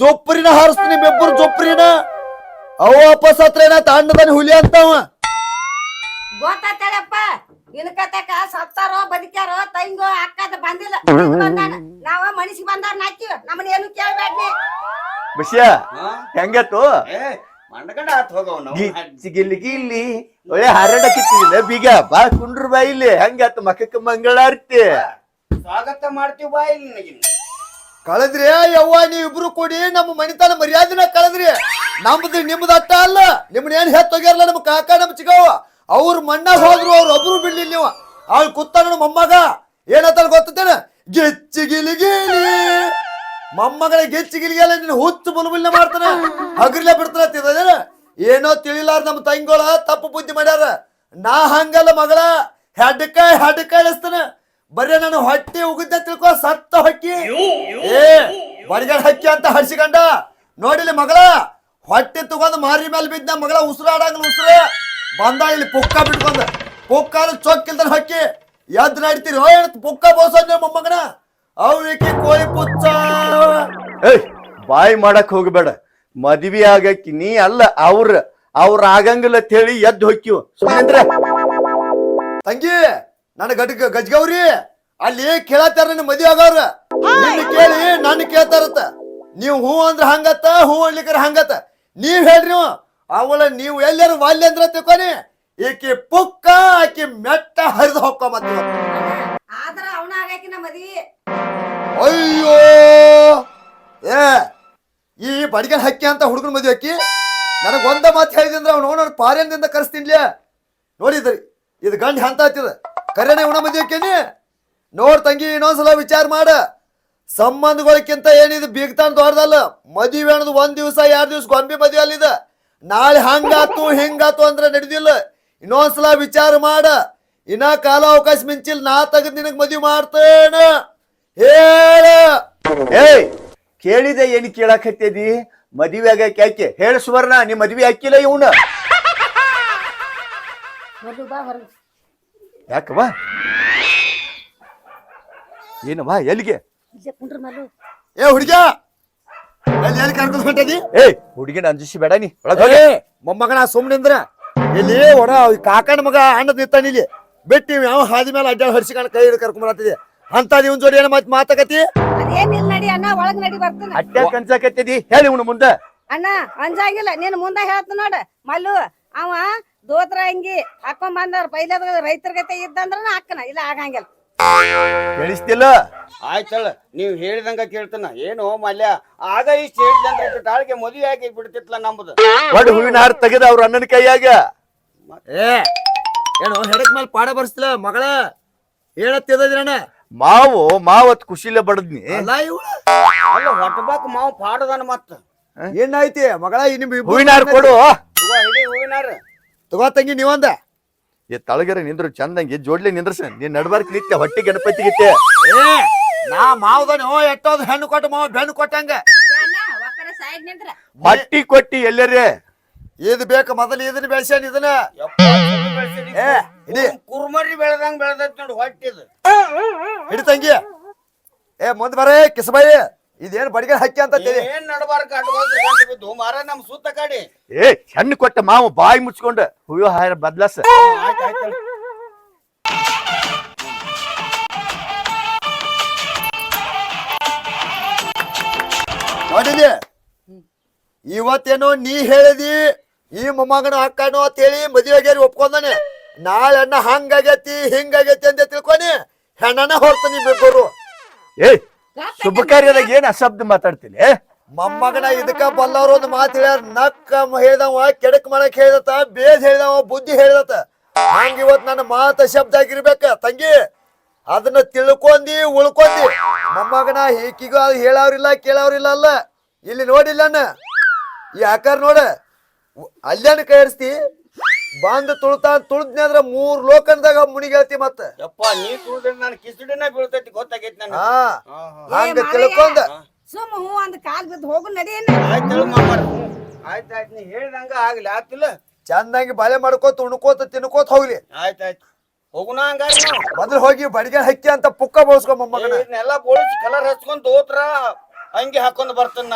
ಜೊಪ್ಪರಿನ ಹಾರಿಸ್ತೀನಿ, ನಿಮ್ಮಿಬ್ಬರು ಜೊಪ್ರಿನ. ಅವ ವಾಪಸ್ ಹತ್ರ ಏನ ತಾಂಡದನ್ ಹುಲಿ ಅಂತವ. ಗೊತ್ತಾತಳಪ್ಪ ಇನ್ಕತಕ ಸತ್ತಾರೋ ಬದುಕ್ಯಾರೋ ತಂಗೋ ಅಕ್ಕದ ಬಂದಿಲ್ಲ. ಬಂದಾನ. ನಾವ ಮನಸ್ಸಿಗೆ ಬಂದಾರ ನಾಕಿವ ನಮ್ಮನ್ನ ಏನು ಕೇಳ್ಬೇಡಿ ವಿಷಯ ಹೆಂಗತ್ತು? ಏ ಮಂಡಗಂಡ ಆತ್ ಹೋಗವ್ ನಾವು. ಗಿಲ್ಲಿ ಗಿಲ್ಲಿ ಒಳ್ಳೆ ಹಾರಾಟ ಕಿತ್ತಿಲ್ಲ ಬೀಗ ಬಾ ಕುಂಡ್ರ ಬಾ ಇಲ್ಲಿ. ಮಕ್ಕ ಮಂಗಳಾರ್ತಿ ಮಂಗಳಾರತಿ? ಸ್ವಾಗತ ಮಾಡ್ತೀವಿ ಬಾ ಇಲ್ಲಿ ನಿನಗಿನ್ನ. ಕಳೆದ್ರಿ ಯವ್ವ ನೀವಿಬ್ರು ಕೂಡಿ ನಮ್ಮ ಮನಿತನ ಮರ್ಯಾದಿನ ಕಳೆದ್ರಿ. ನಮ್ದು ನಿಮ್ದು ಅಟ್ಟ ಅಲ್ಲ. ನಿಮ್ನ ಏನ್ ಹೆತ್ತೋಗ್ಯಾರಲ್ಲ ನಮ್ಮ ಕಾಕ, ನಮ್ಮ ಚಿಗವ್ವ ಅವ್ರ ಮಣ್ಣಾಗ ಹೋದ್ರು, ಅವ್ರ ಒಬ್ರು ಬಿಡ್ಲಿಲ್ಲ ನೀವು. ಅವ್ಳು ಕುತ್ತ ನನ್ನ ಮೊಮ್ಮಗ. ಏನತ್ತ ಗೊತ್ತೇನ ಮಮ್ಮಗ ಮೊಮ್ಮಗಳ ಗಿಲಿಗೆಲ್ಲ ನಿನ್ನ ಹುಚ್ಚು ಬುಲ್ಬುಲ್ನ ಮಾಡ್ತಾನ. ಹಗರ್ಲೆ ಬಿಡ್ತಾನ ಏನೋ ತಿಳಿಲಾರ ನಮ್ಮ ತಂಗೋಳ ತಪ್ಪು ಬುದ್ಧಿ ಮಾಡ್ಯಾರ. ನಾ ಹಂಗಲ್ಲ ಮಗಳ. ಹೆಡ್ಕ ಹೆಡ್ಕ ಇಳಿಸ್ತಾನ ಬರೀ ನಾನು ಹೊಟ್ಟೆ ಉಗಿದ್ದ ತಿಳ್ಕೊ, ಸತ್ತ ಹಕ್ಕಿ. ಏ ಬರಿಗಡ ಹಕ್ಕಿ ಅಂತ ಹರ್ಸಿಕೊಂಡ. ನೋಡಿಲಿ ಮಗಳ? ಹೊಟ್ಟೆ ತಗೊಂಡು ಮಾರಿ ಮೇಲೆ ಬಿದ್ದ ಮಗಳ ಉಸಿರಾಡಂಗಿಲ್ಲ ಉಸಿರು ಬಂದ ಇಲ್ಲಿ ಪುಕ್ಕ ಬಿಟ್ಕೊಂಡ. ಪುಕ್ಕ ಚೊಕ್ಕಿಲ್ದ ಹಕ್ಕಿ. ಎದ್ ನಡಿತೀರಿ. ಪುಕ್ಕ ಬೋಸೋದ್ ನಿಮ್ಮ ಮೊಮ್ಮಗನ? ಅವಿಕೆ ಕೋಳಿ ಪುಚ್ಚ. ಏಯ್ ಬಾಯಿ ಮಾಡಕ್ ಹೋಗ್ಬೇಡ. ಮದ್ವಿ ಆಗಕ್ಕಿ ನೀ ಅಲ್ಲ ಅವ್ರ ಅವ್ರ ಆಗಂಗಿಲ್ಲ ಅಂತ ಹೇಳಿ ಎದ್ದು ಹೊಕ್ಕಿವ್ ಸುಮೇಂದ್ರ ತಂಗಿ ನನ್ನ ಗಡ್ ಗಜ್ಗೌರಿ ಅಲ್ಲಿ ಕೇಳತ್ತಾರ ನಿನ್ ಮದ್ವೆ ಆಗವ್ರ ನಿನ್ನ ಕೇಳಿ ನನ್ನ ಕೇಳ್ತಾರತ್ತ ನೀವು ಹೂ ಅಂದ್ರ ಹಂಗತ್ತ ಹೂ ಅನ್ಲಿಕ್ಕರ ಹಂಗತ್ತ. ನೀವ್ ಹೇಳ್ರಿ ಅವಳ ನೀವು ಎಲ್ಲರೂ ವಾಲ್ಯ ಅಂದ್ರ ತಿಳ್ಕೊನಿ. ಈಕೆ ಪುಕ್ಕ ಆಕಿ ಮೆಟ್ಟ ಹರಿದು ಹೊಕ್ಕ ಮತ್ತೆ ಆದ್ರ ಅವನ ಆಗಾಕಿನ ಮದ್ವಿ. ಅಯ್ಯೋ! ಏ ಈ ಬಡಿಗೆ ಹಕ್ಕಿ ಅಂತ ಹುಡುಗನ ಮದ್ವೆ ಅಕ್ಕಿ ನನಗೆ ಒಂದ ಮಾತು ಹೇಳಿದ್ರೆ ಅವ್ನು ನೋಡ ಪಾರ್ಯದಿಂದ ಕರೆಸ್ತೀನ್ಲಿ? ನೋಡಿದ್ರಿ ಇದು ಗಂಡ ಹಂತ ಹತ್ತಿದ ಕರೆನೆ ಉಣ ಮದ್ವೆ ಅಕ್ಕೇನಿ ನೋಡ್ ತಂಗಿ ಇನ್ನೊಂದ್ಸಲ ವಿಚಾರ ಮಾಡ. ಸಂಬಂಧಗಳಕ್ಕಿಂತ ಏನಿದು ಬೀಗ್ತಾನ ದೊಡ್ಡದಲ್ಲ? ಮದುವೆ ಅನ್ನೋದು ಒಂದ್ ದಿವಸ ಎರಡು ದಿವಸ ಗೊಂಬೆ ಮದುವೆ ಅಲ್ಲಿದ. ನಾಳೆ ಹಂಗಾತು ಹಿಂಗಾತು ಅಂದ್ರೆ ನಡೆದಿಲ್ಲ. ಇನ್ನೊಂದ್ಸಲ ವಿಚಾರ ಮಾಡ. ಇನ್ನ ಕಾಲ ಅವಕಾಶ ಮಿಂಚಿಲ್ ನಾ ತೆಗೆದ್ ನಿನಗ್ ಮದ್ವೆ ಮಾಡ್ತೇನ. ಹೇಳ. ಏಯ್ ಕೇಳಿದೆ ಏನ್ ಕೇಳಾಕತ್ತೇದಿ? ಮದ್ವಿ ಆಗಕ್ಕೆ ಯಾಕೆ? ಹೇಳ ಸುವರ್ಣ ನೀ ಮದ್ವಿ ಹಾಕಿಲ್ಲ ಇವನ. ಮದು ಬಾ ಹೊರಗೆ. ಯಾಕವ ಏನವ ಎಲ್ಲಿಗೆ? ಇಲ್ಲೇ ಕುಂಡ್ರ ಮಲ್ಲು ಏ ಹುಡುಗ! ಎಲ್ಲಿ ಎಲ್ಲಿ ಕರ್ಕೊಂಡು ಹೊಂಟದಿ? ಏಯ್ ಹುಡುಗಿನ ಅಂಜಿಸಿ ಬೇಡ ನೀ. ಒಳಗ್ ಹೋಗಿ. ಮೊಮ್ಮಗನ ಸುಮ್ಮನಿಂದ್ರ ಇಲ್ಲಿ ಒಣ ಕಾಕಣ್ಣ ಮಗ ಅಣ್ಣದ ನಿಂತಾನ ಇಲ್ಲಿ. ಬಿಟ್ಟು ಯಾವ ಹಾದಿ ಮೇಲೆ ಅಡ್ಡ ಹರ್ಸಿಕೊಂಡು ಕೈ ಹಿಡಿದು ಕರ್ಕೊಂಡ್ ಬರತ್ತಿದೆ. ಅಂತ ಇವನ್ ಜೋಡಿ ಏನ ಮತ್ ಮಾತಾಕತಿ ಅದೇನಿಲ್ಲ ನಡಿ ಅಣ್ಣ ಒಳಗ್ ನಡಿ ಬರ್ತೀನಿ. ಅಟ್ಟೆ ಕನ್ಸಕತ್ತಿದಿ? ಹೇಳಿ ಉಣ ಮುಂದೆ. ಅಣ್ಣ ಅಂಜಾಗಿಲ್ಲ. ನೀನ್ ಮುಂದ ಹೇಳ್ತ ನೋಡ. ಮಲ್ಲು ಅವ ದೋತ್ರ ಅಂಗಿ ಹಾಕೊಂಡ್ ಬಂದವ್ರ ಪೈಲದ ರೈತರ ಗತೆ ಇದ್ದಂದ್ರ ಹಾಕನ ಇಲ್ಲ ಆಗಂಗಿಲ್ಲ. ಕೇಳಿಸ್ತಿಲ್ಲ ಆಯ್ತಲ್ಲ ನೀವು ಹೇಳಿದಂಗ ಕೇಳ್ತಾನ. ಏನು ಮಲ್ಯ ಆಗ ಇಷ್ಟ ಹೇಳಿದಂದ್ರೆ ತಾಳ್ಗೆ ಮದುವೆ ಆಗಿ ಬಿಡ್ತಿತ್ಲ ನಮ್ಮದು ಒಡ್ ಹೂವಿನ ಹಾರ ತೆಗೆದ ಅವ್ರ ಅಣ್ಣನ ಕೈಯಾಗ. ಏ ಏನು ಹೆಡಕ್ ಮೇಲೆ ಪಾಡ ಬರ್ಸ್ತಿಲ್ಲ ಮಗಳ? ಹೇಳತ್ತಿದ್ರಣ್ಣ ಮಾವು ಮಾವತ್ ಖುಷಿಲೇ ಬಡದ್ನಿ. ಅಲ್ಲ ಇವಳು? ಅಲ್ಲ ಹೊಟ್ಟಬಾಕ್ ಮಾವು ಪಾಡದಾನ ಮತ್ತ. ಏನಾಯ್ತಿ ಮಗಳ ನಿಮ್ ಹೂವಿನ ಹಾರ ಕೊಡು. ತಗೋ ಹಿಡಿ ಹೂವಿನಾರ ತಗೋ ತಂಗಿ ನೀವಂದ? ಈ ತಳಗರ ನಿಂದ್ರು ಚಂದಂಗಿ ಜೋಡ್ಲಿ ನಿಂದ್ರಸ. ನೀನ್ ನಡ್ಬಾರ್ಕ್ ನಿತ್ಯ ಹೊಟ್ಟಿ ಗಣಪತಿ ಗಿತ್ತೆ ಏ ನಾ ಮಾವದನ ಓ ಎಟ್ಟೋದು ಹೆಣ್ಣು ಕೊಟ್ಟು ಮಾವ ಬೆಣ್ಣು ಕೊಟ್ಟಂಗ. ಮಟ್ಟಿ ಹೊಟ್ಟಿ ಕೊಟ್ಟಿ ಎಲ್ಲರೇ. ಇದು ಬೇಕು ಮೊದಲು ಇದನ್ನ. ಬೆಳೆಸ್ಯಾನ ಇದನ್ನ. ಏ. ಕುರ್ಮರಿ ಬೆಳೆದಂಗ್ ಬೆಳೆದೈತಿ ನೋಡಿ ಹೊಟ್ಟಿದು. ಹಿಡಿ ತಂಗಿ. ಏ ಮುಂದ್ ಬರೇ ಕಿಸಬಾಯಿ. ಇದೇನ್ ಬಡಿಗೆ ಹಾಕಿ ಅಂತ ತಿಳಿ ಏನ್ ನಡಬಾರ್ಕ? ಅಡ್ವಾನ್ಸ್ ಗಂಟು ಬಿದ್ದು. ಮಾರ ನಮ್ ಸುತ್ತ ಕಾಡಿ. ಏ ಹೆಣ್ಣು ಕೊಟ್ಟ ಮಾವು ಬಾಯಿ ಮುಚ್ಕೊಂಡು ಹೂವು ಹಾರ ಬದ್ಲಾಸ. ಆಯ್ತು ಇವತ್ತೇನೋ ನೀ ಹೇಳಿದಿ ಈ ಮೊಮ್ಮಗನ ಅಕ್ಕನೋ ಅಂತ ಹೇಳಿ ಮದುವೆ ಆಗ್ಯಾರಿ ಒಪ್ಕೊಂಡಾನೆ. ನಾಳೆ ಅಣ್ಣ ಹಂಗಾಗೈತಿ ಹಿಂಗಾಗೈತಿ ಅಂತ ತಿಳ್ಕೊನಿ. ಹೆಣ್ಣನ ಹೊರ್ತಾನಿ ಬೇಕಾರು ಏ ಶುಭ ಕಾರ್ಯದಾಗ ಏನ್ ಅಶಬ್ದ ಮಾತಾಡ್ತೀನಿ ಮೊಮ್ಮಗನ ಇದಕ್ಕ ಬಲ್ಲವ್ರು ಒಂದು ಮಾತು ಹೇಳ್ಯಾರ ನಕ್ಕ ಹೇಳ್ದವ ಕೆಡಕ್ ಮಾಡಕ್ ಹೇಳ್ದತ ಬೇಜ್ ಹೇಳ್ದವ ಬುದ್ಧಿ ಹೇಳ್ದತ. ಹಂಗ ಇವತ್ ನನ್ನ ಮಾತ ಶಬ್ದ ಆಗಿರ್ಬೇಕ ತಂಗಿ. ಅದನ್ನ ತಿಳ್ಕೊಂಡಿ ಉಳ್ಕೊಂಡಿ. ಮೊಮ್ಮಗನ ಈಕಿಗೂ ಅದು ಹೇಳವ್ರಿಲ್ಲ ಕೇಳವ್ರಿಲ್ಲ ಅಲ್ಲ. ಇಲ್ಲಿ ನೋಡಿಲ್ಲಣ್ಣ ಈ ಆಕಾರ ನೋಡ. ಅಲ್ಲೇನ ಕೈ ಆಡಿಸ್ತಿ ಬಂದ್ ತುಳ್ತಾ ತುಳ್ದ್ನಿ ಅಂದ್ರ ಮೂರ್ ಲೋಕನ್ದಾಗ ಮುಣಿಗೇಳ್ತಿ ಮತ್ತ. ಯಪ್ಪ ನೀ ತುಳಿದ್ರೆ ನಾನು ಕಿಸಡಿನ ಬೀಳ್ತೈತಿ ಗೊತ್ತಾಗೈತಿ ನನಗೆ ಹಾ. ಹಾ, ಹಾ. ಹಂಗ. ತಿಳ್ಕೊಂಡ. ಸುಮ್ಮ ಹೂ ಅಂದ್ ಕಾಲ್ ಬಿದ್ದು ಹೋಗು ನಡಿ ಆಯ್ತು ಆಯ್ತು ಆಯ್ತು ನೀ ಹೇಳ್ದಂಗ ಆಗ್ಲಿ ಆತಿಲ್ಲ? ಚಂದಂಗಿ ಬಲೆ ಮಾಡ್ಕೋತ ಉಣ್ಕೋತ ತಿನ್ಕೋತ ಹೋಗ್ಲಿ. ಆಯ್ತು ಆಯ್ತು. ಹೋಗುಣ ಹಂಗಾರ ಮೊದಲು ಹೋಗಿ ಬಡಿಗೆ ಹಕ್ಕಿ ಅಂತ ಪುಕ್ಕ ಬಳಸ್ಕೊ ಮೊಮ್ಮಗನ. ಇದನ್ನೆಲ್ಲ ಬೋಳಿಸಿ ಕಲರ್ ಹಚ್ಕೊಂಡ್ ಹೋತ್ರ ಹಂಗೆ ಹಾಕೊಂಡ್ ಬರ್ತನ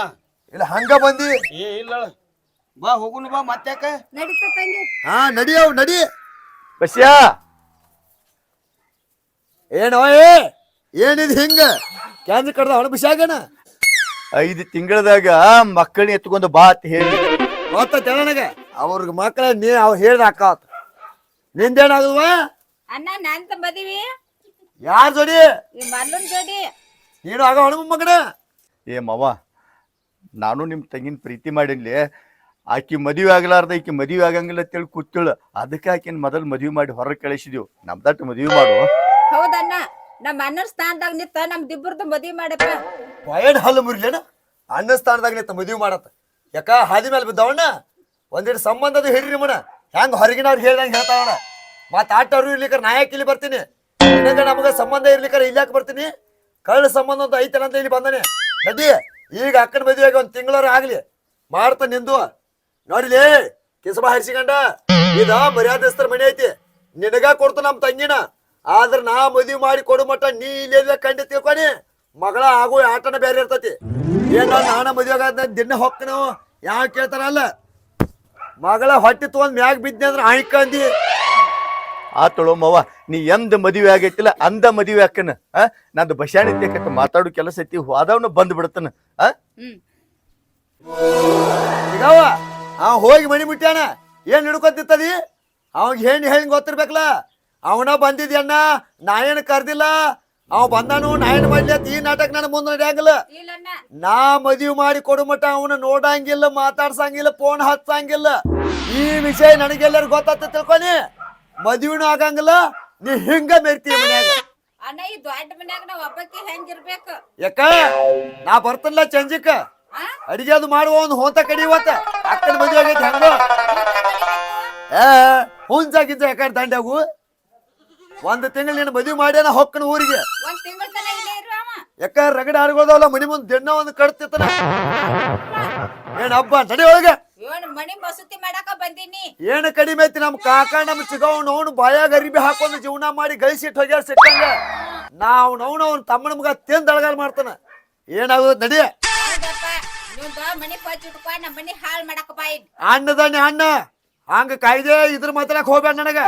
ಇಲ್ಲ ಹಂಗ ಬಂದಿ. ಏ ಇಲ್ಲ ಬಾ ಹೋಗುನು ಬಾ ಮತ್ತ್ಯಾಕ? ನಡೀತ ತಂಗಿ. ಹಾ ನಡಿಯವ್ ನಡಿ. ಬಸ್ಯಾ? ಏನೋ ಏ ಏನಿದ್ ಹಿಂಗ? ಕ್ಯಾನ್ಸರ್ ಕಡ್ದ ಅವನು ಬಿಸಾಗಣ ಐದು ತಿಂಗಳದಾಗ ಮಕ್ಕಳನ್ನ ಎತ್ಕೊಂಡು ಬಾತ್ ಅಂತ ಹೇಳಿ. ಮತ್ತೆ ನನಗ. ಅವ್ರಿಗೆ ಮಕ್ಕಳ ನೀ ಅವ್ ಹೇಳ್ದ ಅಕ್ಕಾತ್ ನಿಂದೇನಾಗಲ್ವ ಅಣ್ಣ ನಂತ ಮದಿವಿ. ಯಾರ್ ಜೋಡಿ? ಈ ಮಲ್ಲನ್ ಜೋಡಿ. ನೀನು ಆಗ ಹಣ ಮಗನ ಏ ಮಾವ ನಾನು ನಿಮ್ ತಂಗಿನ ಪ್ರೀತಿ ಮಾಡಿನ್ಲಿ ಆಕಿ ಮದುವೆ ಆಗ್ಲಾರ್ದ ಈಕಿ ಮದುವೆ ಆಗಂಗಿಲ್ಲ ಅಂತೇಳಿ ಕೂತಿಳು ಅದಕ್ಕೆ ಆಕಿನ ಮೊದಲ್ ಮದುವೆ ಮಾಡಿ ಹೊರಗೆ ನಮ್ ನಮ್ದಟ್ಟು ಮದುವೆ ಮಾಡು. ಹೌದಣ್ಣ ನಮ್ಮ ಅಣ್ಣನ ಸ್ಥಾನದಾಗ ನಿತ್ತ ನಮ್ ದಿಬ್ಬರ್ದು ಮದ್ವಿ ಮಾಡಪ್ಪ. ವಯಡ್ ಹಲ್ಲು ಮುರಿಲೇನ? ಅಣ್ಣ ಸ್ಥಾನದಾಗ ನಿತ್ತ ಮದುವೆ ಮಾಡತ್ತ. ಯಾಕ ಹಾದಿ ಮೇಲೆ ಬಿದ್ದವಣ್ಣ? ಒಂದಿಟ್ಟು ಸಂಬಂಧದ ಹಿಡ್ರಿ ಮಣ ಹೆಂಗ್ ಹೊರಗಿನವ್ರು ಹೇಳ್ದಂಗೆ ಹೇಳ್ತಾವಣ ಮತ್ತ ಆಟವ್ರು ಇರ್ಲಿಕ್ಕ ನಾ ಯಾಕೆ ಇಲ್ಲಿ ಬರ್ತೀನಿ? ನಿನಗ ನಮಗ ಸಂಬಂಧ ಇರ್ಲಿಕ್ಕ ಇಲ್ಲಿ ಯಾಕೆ ಬರ್ತೀನಿ? ಕಳ್ಳ ಸಂಬಂಧ ಅಂತ ಐತಲ್ಲ ಅಂತ ಇಲ್ಲಿ ಬಂದನೆ. ನಡಿ ಈಗ ಅಕ್ಕನ ಮದುವೆಗೆ ಒಂದ್ ತಿಂಗಳವ್ರ ಆಗ್ಲಿ. ಮಾಡ್ತಾ ನಿಂದು. ನೋಡಿಲಿ? ಕಿಸಬ ಹರಿಸಿಕೊಂಡ ಇದ ಮರ್ಯಾದಸ್ತರ ಮನೆ ಐತಿ. ನಿನಗ ಕೊಡ್ತು ನಮ್ ತಂಗಿನ. ಆದ್ರ ನಾ ಮದ್ವಿ ಮಾಡಿ ಕೊಡು ಮಟ್ಟ ನೀ ಇಲ್ಲೇ ಕಂಡ ತಿಳ್ಕೊನಿ ಮಗಳ ಆಗೋ ಆಟನ ಬೇರೆ ಇರ್ತತಿ. ಏನ ನಾನ ಮದುವೆ ಆಗ ದಿನ ಹೊಕ್ಕನು? ಯಾವ ಕೇಳ್ತಾರಲ್ಲ ಮಗಳ ಹೊಟ್ಟಿ ತಗೊಂಡ್ ಮ್ಯಾಗ ಬಿದ್ದೆ ಅಂದ್ರ ಆಯ್ಕಂದಿ ಆತಳು ಮವ್ವ ನೀ ಎಂದ ಮದುವೆ ಆಗೈತಿಲ್ಲ ಅಂದ ಮದುವೆ ಹಾಕನ ಆ? ನಂದು ಬಶಾಣಿ ತೆಕ್ಕ ಮಾತಾಡೋ ಕೆಲಸ ಐತಿ ಹೋದವನು ಬಂದ್ ಬಿಡ್ತಾನ ಆ? ಹ್ಮ್. ಈಗವ ಅವ ಹೋಗಿ ಮಣಿ ಮುಟ್ಟ್ಯಾನ ಏನ್ ಹಿಡ್ಕೊತಿತ್ತದಿ? ಅವಾಗ ಹೆಣ್ಣು ಹೇಳಿ ಗೊತ್ತಿರ್ಬೇಕಲ್ಲ. ಅವನ ಬಂದಿದ್ಯಣ್ಣ ನಾ ಏನು ಕರ್ದಿಲ್ಲ. ಅವ ಬಂದಾನು ನಾ ಏನು ಮಾಡ್ಲಿ ಈ ನಾಟಕ ನನ್ನ ಮುಂದೆ ನಡೆಯಂಗಿಲ್ಲ. ನಾ ಮದುವೆ ಮಾಡಿ ಕೊಡು ಮಟ್ಟ ಅವನ ನೋಡಂಗಿಲ್ಲ ಮಾತಾಡ್ಸಂಗಿಲ್ಲ ಫೋನ್ ಹಚ್ಚಂಗಿಲ್ಲ ಈ ವಿಷಯ ನನಗೆಲ್ಲರೂ ಗೊತ್ತಾತ ತಿಳ್ಕೊನಿ. ಮದುವೆನೂ ಆಗಂಗಿಲ್ಲ ನೀ ಹಿಂಗ ಮೆರ್ತಿ ಮನ್ಯಾಗ. ಅಣ್ಣ ಈ ದೊಡ್ಡ ಮನ್ಯಾಗ ನಾವ್ ಒಬ್ಬಕ್ಕೆ ಹೆಂಗಿರ್ಬೇಕು? ಯಾಕ? ನಾ ಬರ್ತಲ್ಲ ಚಂಜಿಕ? ಅಡಿಗೆ ಅದು ಮಾಡುವ ಒಂದು ಹೋಂತ ಕಡಿವತ್ತ ಅಕ್ಕನ ಮದುವೆ ಆಗೈತೆ ಹಂಗ ಏ ಹುಂಚ ಗಿಂಚ ಯಾಕಡೆ ದಂಡ್ಯಾಗು ಒಂದು ತಿಂಗಳು ನೀನು ಮದುವೆ ಮಾಡ್ಯಾನ ಹೊಕ್ಕನ ಊರಿಗೆ. ಯಾಕಾರ ಯಾಕ ರಗಡ ಆಡಗೋದಲ್ಲ ಮನಿ ಮುಂದೆ ದಿನ ಒಂದು ಕಡ್ತಿತ್ತನ ಏನ್ ಹಬ್ಬ ನಡಿ ಒಳಗೆ. ಇವನ್ ಮನಿ ಮಸೂತಿ ಮಾಡಾಕ ಬಂದೀನಿ. ಏನ್ ಕಡಿಮೆ ಐತಿ ನಮ್ ಕಾಕ ನಮ್ ಚಿಗವ್ನ ಅವನು ಬಾಯಾಗ ಅರಿಬಿ ಹಾಕೊಂಡು ಜೀವನ ಮಾಡಿ ಗಳಿಸಿಟ್ಟು ಹೋಗ್ಯಾರ ಸಿಕ್ಕಂಗ. ನಾವ್ ನವ್ನ ಅವ್ನ ತಮ್ಮನ ಮಗ ತಿಂದ ಅಳಗಾಲ್ ಮಾಡ್ತಾನ. ಏನಾಗೋದು ನಡಿ. ಅಣ್ಣದಾನೆ ಅಣ್ಣ ಹಂಗ ಕಾಯ್ದೆ ಇದ್ರ ಮಾತಾಡಕ್ ಹೋಗ್ಬೇಡ ನನಗ.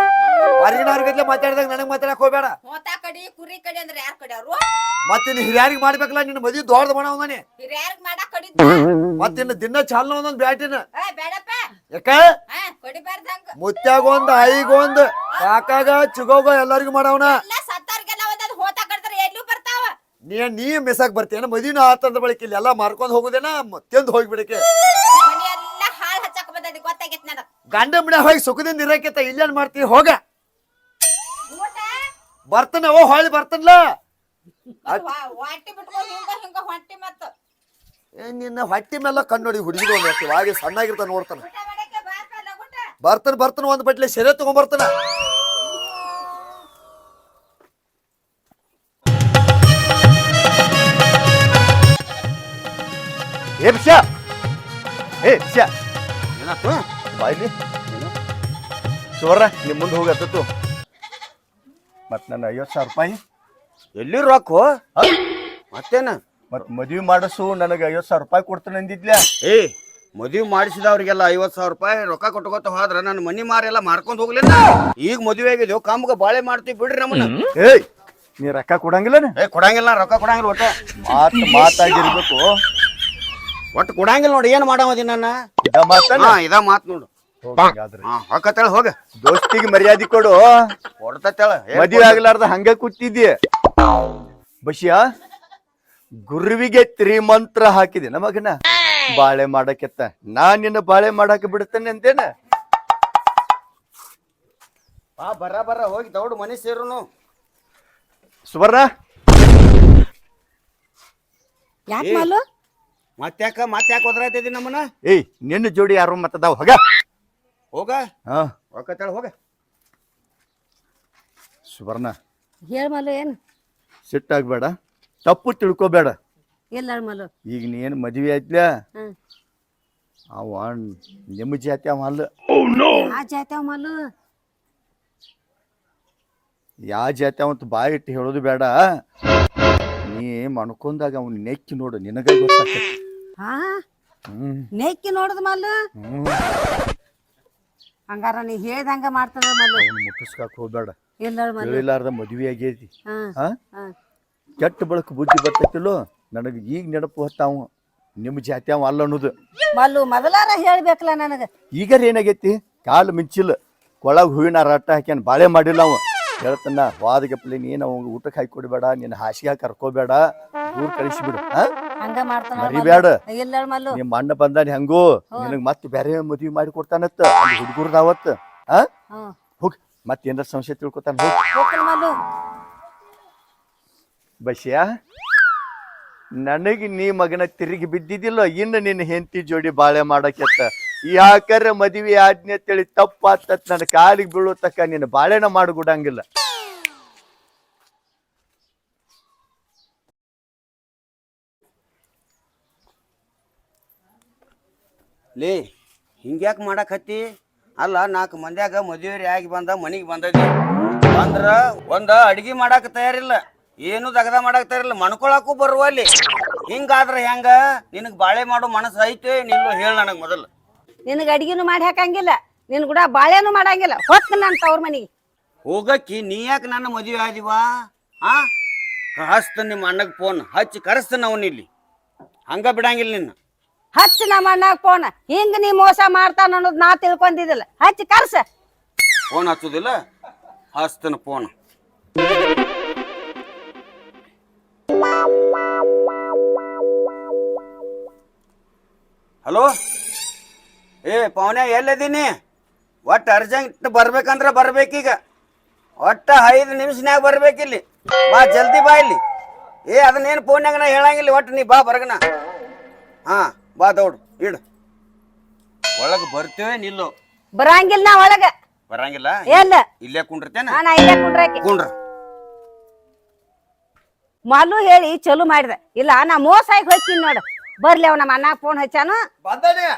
ಹೊರಗಿನವ್ರಿಗತ್ಲೆ ಮಾತಾಡಿದಾಗ ನನಗ್ ಮಾತಾಡಕ್ ಹೋಗ್ಬೇಡ. ಹೋತಾ ಕಡಿ ಕುರಿ ಕಡಿ ಅಂದ್ರೆ ಯಾರ್ ಕಡಿ ಅವ್ರು ಮತ್ತಿನ್ ಹಿರಿಯರಿಗೆ ಮಾಡ್ಬೇಕಲ್ಲ ನಿನ್ನ ಮದಿ ದೊಡ್ಡ ಬಣ ಅವನೇ ಹಿರಿಯರ್ಗ್ ಮಾಡಾಕ್ ಕಡಿದ್ದ ಮತ್ತಿನ್ನ ದಿನ ಚಾಲನ ಒಂದೊಂದ್ ಬ್ಯಾಟಿನ. ಬೇಡಪ್ಪ. ಯಾಕ? ಕಡಿಬಾರ್ದಂಗ ಮುತ್ಯಾಗೊಂದ್ ಐಗೊಂದ್ ಕಾಕಾಗ ಚಿಗೋಗ ಎಲ್ಲರಿಗೂ ಮಾಡವನ ಎಲ್ಲ ಸತ್ತಾರ್ಗೆಲ್ಲ ಒಂದೊಂದ್ ಹೋತಾ ಕಡ್ತಾರೆ ಎಲ್ಲೂ ಬರ್ತಾವ ನೀ ನೀ ಮಿಸಾಕ್ ಬರ್ತೀಯನ ಮದಿನ ಆತಂದ ಬಳಿಕ ಇಲ್ಲಿ ಎಲ್ಲ ಮಾರ್ಕೊಂಡ್ ಹೋಗುದೇನ? ಮತ್ತೊಂದು ಹೋಗ್ಬಿಡಕ್ಕೆ. ಹಾಳ್ ಹಚ್ಚಕ್ ಗೊತ್ತಾಗೈತ್ ನನಗ್. ಗಂಡ ಬಿಡ ಹೋಗಿ ಸುಖದಿಂದ ಇರಕ್ಕೆ ಇಲ್ಲೇನ್ ಮಾಡ್ತೀವಿ ಹೋಗ. ಊಟ? ಬರ್ತಾನ ಓ ಹೊಳ್ಳಿ ಬರ್ತಾನಲ್ಲ. ವಾಟಿ ಬಿಟ್ಕೊಂಡು ಹಿಂಗ ಹಿಂಗ ಹೊಂಟಿ ಮತ್ತ ಏ ನಿನ್ನ ಹೊಟ್ಟಿ ಮೇಲೆ ಕಣ್ಣೋಡಿ ಹುಡುಗಿದು ಒಂದ್ ಹೊಟ್ಟಿ ಹಾಗೆ ಸಣ್ಣಾಗಿರ್ತಾನ ನೋಡ್ತಾನ. ಊಟ ಮಾಡಕ್ಕೆ ಬಾರ್ಪ ಲಗುಟ ಬರ್ತಾನ ಬರ್ತಾನ ಒಂದ್ ಬಟ್ಲೆ ಸೆರೆ ತಗೊಂಬರ್ತಾನ ಏ ವಿಷಯ ಏ ವಿಷಯ ಏನಾತು? ಬಾಯ್ಲಿ. ಸುವರ್ಣ ನಿಮ್ಮ ಮುಂದೆ ಹೋಗಿ ಹತ್ತತ್ತು ಮತ್ ನನ್ನ ಐವತ್ತು ಸಾವಿರ ರೂಪಾಯಿ. ಎಲ್ಲಿ ರೊಕ್ಕ? ಮತ್ತೇನ? ಮತ್ ಮದ್ವಿ ಮಾಡಿಸು ನನಗೆ ಐವತ್ತು ಸಾವಿರ ರೂಪಾಯಿ ಕೊಡ್ತಾನೆ ಅಂದಿದ್ಲ? ಏ ಮದುವೆ ಮಾಡಿಸಿದವ್ರಿಗೆಲ್ಲ ಐವತ್ ಸಾವಿರ ರೂಪಾಯಿ ರೊಕ್ಕ ಕೊಟ್ಕೋತ ಹೋದ್ರ ನನ್ನ ಮನಿ ಮಾರೆಲ್ಲ ಮಾರ್ಕೊಂಡ್ ಹೋಗ್ಲಿಲ್ಲ ಈಗ ಮದುವೆ ಆಗಿದ್ವು ಕಮ್ಗ ಬಾಳೆ ಮಾಡ್ತೀವಿ ಬಿಡ್ರಿ ನಮ್ಮನ್ನ. ಏಯ್ ನೀ ರೊಕ್ಕ ಕೊಡಂಗಿಲ್ಲ ಏ ಕೊಡಂಗಿಲ್ಲ ರೊಕ್ಕ ಕೊಡಂಗಿಲ್ಲ ಒಟ್ಟ. ಮಾತು ಮಾತಾಗಿರ್ಬೇಕು. ಒಟ್ಟು ಕೊಡಂಗಿಲ್ಲ ನೋಡಿ ಏನ್ ಮಾಡಿ ನನ್ನ? ಇದ ಮಾತನ್ನ? ಹಾ ಇದ ಮಾತ್ ನೋಡು. ಹೋಗಾದ್ರೆ. ಹಾ ಹೊಕ್ಕತ್ತೇಳ ಹೋಗ. ದೋಸ್ತಿಗೆ ಮರ್ಯಾದೆ ಕೊಡು. ಕೊಡ್ತೇಳ ಮದುವೆ ಆಗ್ಲಾರ್ದ ಹಂಗೆ ಕೂತಿದ್ಯ ಬಶಿಯ ಗುರುವಿಗೆ ತ್ರಿಮಂತ್ರ ಹಾಕಿದೆ ನಮಗನ ಬಾಳೆ ಮಾಡಕ್ಕೆತ್ತ. ನಾ ನಿನ್ನ ಬಾಳೆ ಮಾಡಾಕ ಬಿಡ್ತೇನೆ ಅಂತೇನ ಬಾ ಬರ ಬರ ಹೋಗಿ ದೌಡ್ ಮನೆ ಸೇರುನು. ಸುವರ್ಣ? ಯಾಕೆ ಮಾಲು? ಮತ್ತ್ಯಾಕ ಮತ್ತ್ಯಾಕ ಹೋದ್ರಾಯ್ತಿದಿ ನಮ್ಮನ್ನ? ಏಯ್ ನಿನ್ನ ಜೋಡಿ ಯಾರು ಮತ್ತದಾವ್? ಹೋಗ. ಹೋಗ. ಹಾ. ಹೋಗ. ಸುವರ್ಣ. ಹೇಳ ಏನು? ಸಿಟ್ಟಾಗ್ಬೇಡ ತಪ್ಪು ತಿಳ್ಕೊಬೇಡ. ಇಲ್ಲ ಮಲ್ಲ. ಈಗ ನೀನ್ ಮದ್ವೆ ಆಯ್ತ್ಲ? ಹ್ಮ್ ಅವ ನಿಮ್ಮ ಜಾತಿ ಅವ ಅಲ್ಲ. ಆ ಜಾತಿ ಅವ ಮಲ್ಲ? ಯಾ ಜಾತಿ ಅವಂತ ಬಾಯಿ ಇಟ್ಟು ಹೇಳೋದು ಬೇಡ. ನೀ ಮಣ್ಕೊಂಡಾಗ ಅವ್ನ ನೆಕ್ಕಿ ನೋಡು ನಿನಗ ಗೊತ್ತಾಕತಿ ಹಾ ಹ್ಮ್. ನೆಕ್ಕಿ ನೋಡುದು ಮಲ್ಲು? ಹ್ಮ್. ಹಂಗಾರ ನೀ ಹೇಳ್ದಂಗ ಮಾಡ್ತದ ಮಲ್ಲು? ಅವ್ನ ಮುಟ್ಟಿಸ್ಕಾಕ ಹೋಗ್ಬೇಡ. ಇಲ್ಲ ಮದ್ವೆ ಆಗೈತಿ ಹಾ ಹಾ? ಹಾ. ಕೆಟ್ಟ ಬಳಕ ಬುದ್ಧಿ ಬರ್ತೈತಿಲ್ಲೋ? ನನಗೆ ಈಗ ನೆನಪು ಹೊತ್ತಾವ ನಿಮ್ಮ ಜಾತಿ ಅವ ಅಲ್ಲ ಅನ್ನೋದು. ಮಲ್ಲು ಮೊದಲಾರ ಹೇಳ್ಬೇಕಲ್ಲ ನನಗ. ಈಗಾರ ಏನಾಗೈತಿ? ಕಾಲು ಮಿಂಚಿಲ್ಲ ಕೊಳಗ್ ಹೂವಿನ ರಟ್ಟ ಹಾಕ್ಯಾನ ಬಾಳೆ ಮಾಡಿಲ್ಲ ಅವ. ಹೇಳ್ತಾನ ವಾದಗಪ್ಪಲಿ ನೀನು ಅವಂಗ ಊಟಕ್ಕೆ ಹಾಕಿ ಕೊಡಬೇಡ ನಿನ್ನ ಹಾಸಿಗೆ ಕರ್ಕೋಬೇಡ ಊರ್ ಕಳಿಸಿಬಿಡು ಬಿಡು ಹಂಗ ಮಾಡ್ತಾನ ಮರಿಬ್ಯಾಡ. ಇಲ್ಲ ಮಲ್ಲು. ನಿಮ್ಮ ಅಣ್ಣ ಬಂದಾನ ಹೆಂಗೋ ನಿನಗ್ ಮತ್ತೆ ಬೇರೆ ಮದ್ವಿ ಮಾಡಿ ಕೊಡ್ತಾನತ್ತ ಅಲ್ಲಿ ಹುಡುಗರ್ದಾವತ್ತ ಹಾ? ಹೋಗಿ ಹೋಗ್ ಮತ್ತೆ ಏನಾರ ಸಂಶಯ ತಿಳ್ಕೊತಾನ ಹೋಗಿ. ಮಲ್ಲು. ಬಸ್ಯಾ ನನಗೆ ನೀ ಮಗನ ತಿರುಗಿ ಬಿದ್ದಿದ್ದಿಲ್ಲ ಇನ್ನು ನಿನ್ನ ಹೆಂಡತಿ ಜೋಡಿ ಬಾಳೆ ಮಾಡಕ್ಕೆತ್ತ ಯಾಕರ ಮದುವೆ ಆಜ್ಞೆ ಹೇಳಿ ತಪ್ಪಾತ ನನ್ನ ಕಾಲಿಗೆ ಬೀಳೋ ತಕ್ಕ ನಿನ್ನ ಬಾಳೆನ ಮಾಡಿಬಿಡಂಗಿಲ್ಲ ಲೇ, ಹಿಂಗ್ಯಾಕ್ ಮಾಡಕತ್ತಿ ಅಲ್ಲ, ನಾಲ್ಕು ಮಂದ್ಯಾಗ ಮದುವೆ ಆಗಿ ಬಂದ, ಮನಿಗೆ ಬಂದದಿ. ಅಂದ್ರ ಒಂದ ಅಡಿಗೆ ಮಾಡಾಕ ತಯಾರಿಲ್ಲ, ಏನು ದಗದ ಮಾಡಾಕ ತಯಾರಿಲ್ಲ, ಮಣ್ಕೊಳಕ್ಕೂ ಬರುವಲ್ಲಿ ಹಿಂಗಾದ್ರೆ ಹೆಂಗ? ನಿನಗೆ ಬಾಳೆ ಮಾಡೋ ಮನಸ್ಸು ಐತೆ, ನಿಲ್ಲು ಹೇಳ ನನಗ್ ಮೊದಲು. ನಿನಗ ಅಡಿಗೆನು ಮಾಡಿ ಹಾಕಂಗಿಲ್ಲ ನಿನ್ ಕೂಡ ಬಾಳೆನು ಮಾಡಂಗಿಲ್ಲ ಹೊತ್ತ ನಾನು ತವ್ರ ಮನಿಗೆ. ಹೋಗಕ್ಕಿ ನೀ ಯಾಕೆ ನನ್ನ ಮದುವೆ ಆದಿವಾ? ಆ? ಹಸ್ತ ನಿಮ್ಮ ಅಣ್ಣಗ್ ಫೋನ್ ಹಚ್ಚಿ ಕರೆಸ್ತಾನ ಅವನಿಲ್ಲಿ ಹಂಗ ಬಿಡಂಗಿಲ್ಲ ನಿನ್ನ. ಹಚ್ಚ ನಮ್ಮ ಅಣ್ಣಗೆ ಫೋನ್ ಹಿಂಗ ನೀ ಮೋಸ ಮಾಡ್ತಾನ ಅನ್ನೋದು ನಾ ತಿಳ್ಕೊಂಡಿದ್ದಿಲ್ಲ. ಹಚ್ಚಿ ಕರ್ಸ. ಫೋನ್ ಹಚ್ಚುದಿಲ್ಲ ಹಸ್ತನ ಫೋನ್ ಹಲೋ ಏ ಪವನ ಎಲ್ಲದೀನಿ ಒಟ್ಟು ಅರ್ಜೆಂಟ್ ಬರ್ಬೇಕಂದ್ರೆ ಬರ್ಬೇಕೀಗ. ಒಟ್ಟ ಐದು ನಿಮಿಷನ್ಯಾಗ ಬರ್ಬೇಕಿಲ್ಲಿ. ಬಾ ಜಲ್ದಿ ಬಾ ಇಲ್ಲಿ. ಏ ಅದನ್ನೇನು ಫೋನ್ಯಾಗ ನಾ ಹೇಳಂಗಿಲ್ಲ ಒಟ್ಟು ನೀ ಬಾ ಬರ್ಗನ. ಹಾ ಬಾ ದೌಡು ಇಡು. ಒಳಗೆ ಬರ್ತೇವೆ ನಿಲ್ಲು. ಬರಂಗಿಲ್ಲ ನಾ ಒಳಗ. ಬರಂಗಿಲ್ಲ? ಎಲ್ಲ ಇಲ್ಲೇ ಕುಂಡ್ರತೇನ? ನಾ ಇಲ್ಲೇ ಕುಂಡ್ರಾಕಿ ಕುಂಡ್ರ. ಮಾಲು ಹೇಳಿ ಚಲು ಮಾಡಿದೆ. ಇಲ್ಲ ನಾ ಮೋಸ ಆಗಿ ಹೋಗ್ತೀನಿ ನೋಡು. ಬರ್ಲಿ ಅವ ನಮ್ಮ ಅಣ್ಣ ಫೋನ್ ಹಚ್ಚಾನು. ಬಂದಾನೆ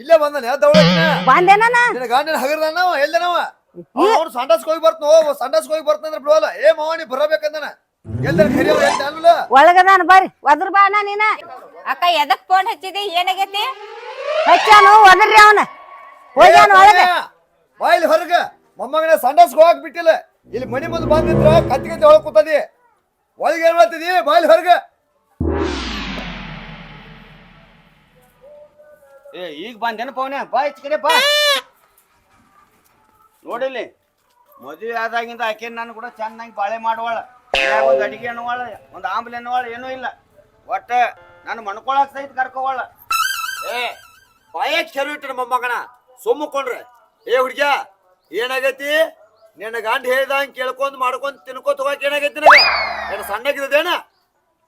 ಇಲ್ಲೇ ಬಂದಾನೆ ಬಂದೇನ ನಿನ್ನ ಗಂಡನ ಹಗರ್ದಾನವ ಎಲ್ಲನವ ಅವ್ನು ಸಂಡಾಸ್ಗೆ ಹೋಗಿ ಬರ್ತನೋ ಸಂಡಾಸ್ಗೆ ಹೋಗಿ ಬರ್ತಂದ್ರೆ ಬಿಡೋಲ್ಲ. ಏ ಮಾವನಿ ಬರಬೇಕಂದನ. ಎಲ್ಲರ ಕರಿಯವ ಎಲ್ಲಿ ಅಲ್ವಲ್ಲ? ಒಳಗದಾನ ಬರ್ರಿ ಒದ್ರ ಬಾ ಅಣ್ಣ ನೀನ. ಅಕ್ಕ ಎದಕ್ ಫೋನ್ ಹಚ್ಚಿದಿ? ಏನಾಗೈತಿ? ಹಚ್ಚಾನು ಒದರ್ರಿ ಅವನ. ಹೋಗ್ಯಾನ ಒಳಗ. ಬಾಯಿಲ್ ಹೊರಗ. ಮೊಮ್ಮಗನ ಸಂಡಸ್ಗೆ ಹೋಗಕ್ ಬಿಟ್ಟಿಲ್ಲ ಇಲ್ಲಿ ಮನಿ ಮುಂದೆ ಬಂದಿದ್ರ ಕತ್ತಿ ಕತ್ತಿ ಒಳಗ್ ಕೂತದಿ. ಒಳಗೆ ಏನ್ ಮಾಡ್ತಿದಿ? ಬಾಯಿಲ್ ಹೊರಗ. ಏ, ಈಗ ಬಂದೇನ ಪವನ ಬಾ ಕಡೆ ಬಾ. ನೋಡಿಲಿ ಮದುವೆ ಆದಾಗಿಂದ ಆಕೆ ನಾನು ಕೂಡ ಚೆನ್ನಾಗಿ ಬಾಳೆ ಮಾಡುವಳ. ಒಂದು ಅಡಿಗೆ ಅನ್ನುವಳ, ಒಂದು ಆಂಬ್ಲೆ ಅನ್ನುವಳ ಏನೂ ಇಲ್ಲ. ಒಟ್ಟ ನಾನು ಮಣ್ಕೊಳಕ್ ಸಹಿತ ಕರ್ಕೋವಳ. ಏ ಬಾಯಕ್ ನಮ್ಮ ಮಗನ. ಮೊಮ್ಮಗನ ಸುಮ್ಮಕೊಂಡ್ರೆ ಏ ಹುಡ್ಗ್ಯ ಏನಾಗೈತಿ? ನಿನ್ನ ಗಂಡ ಹೇಳ್ದಂಗ್ ಕೇಳ್ಕೊಂಡ್ ಮಾಡ್ಕೊಂಡ್ ತಿನ್ಕೋತ ಹೋಗಕ್ ಏನಾಗೈತಿ ನನ್ನ ಸಣ್ಣಗಿದ್ದೇನ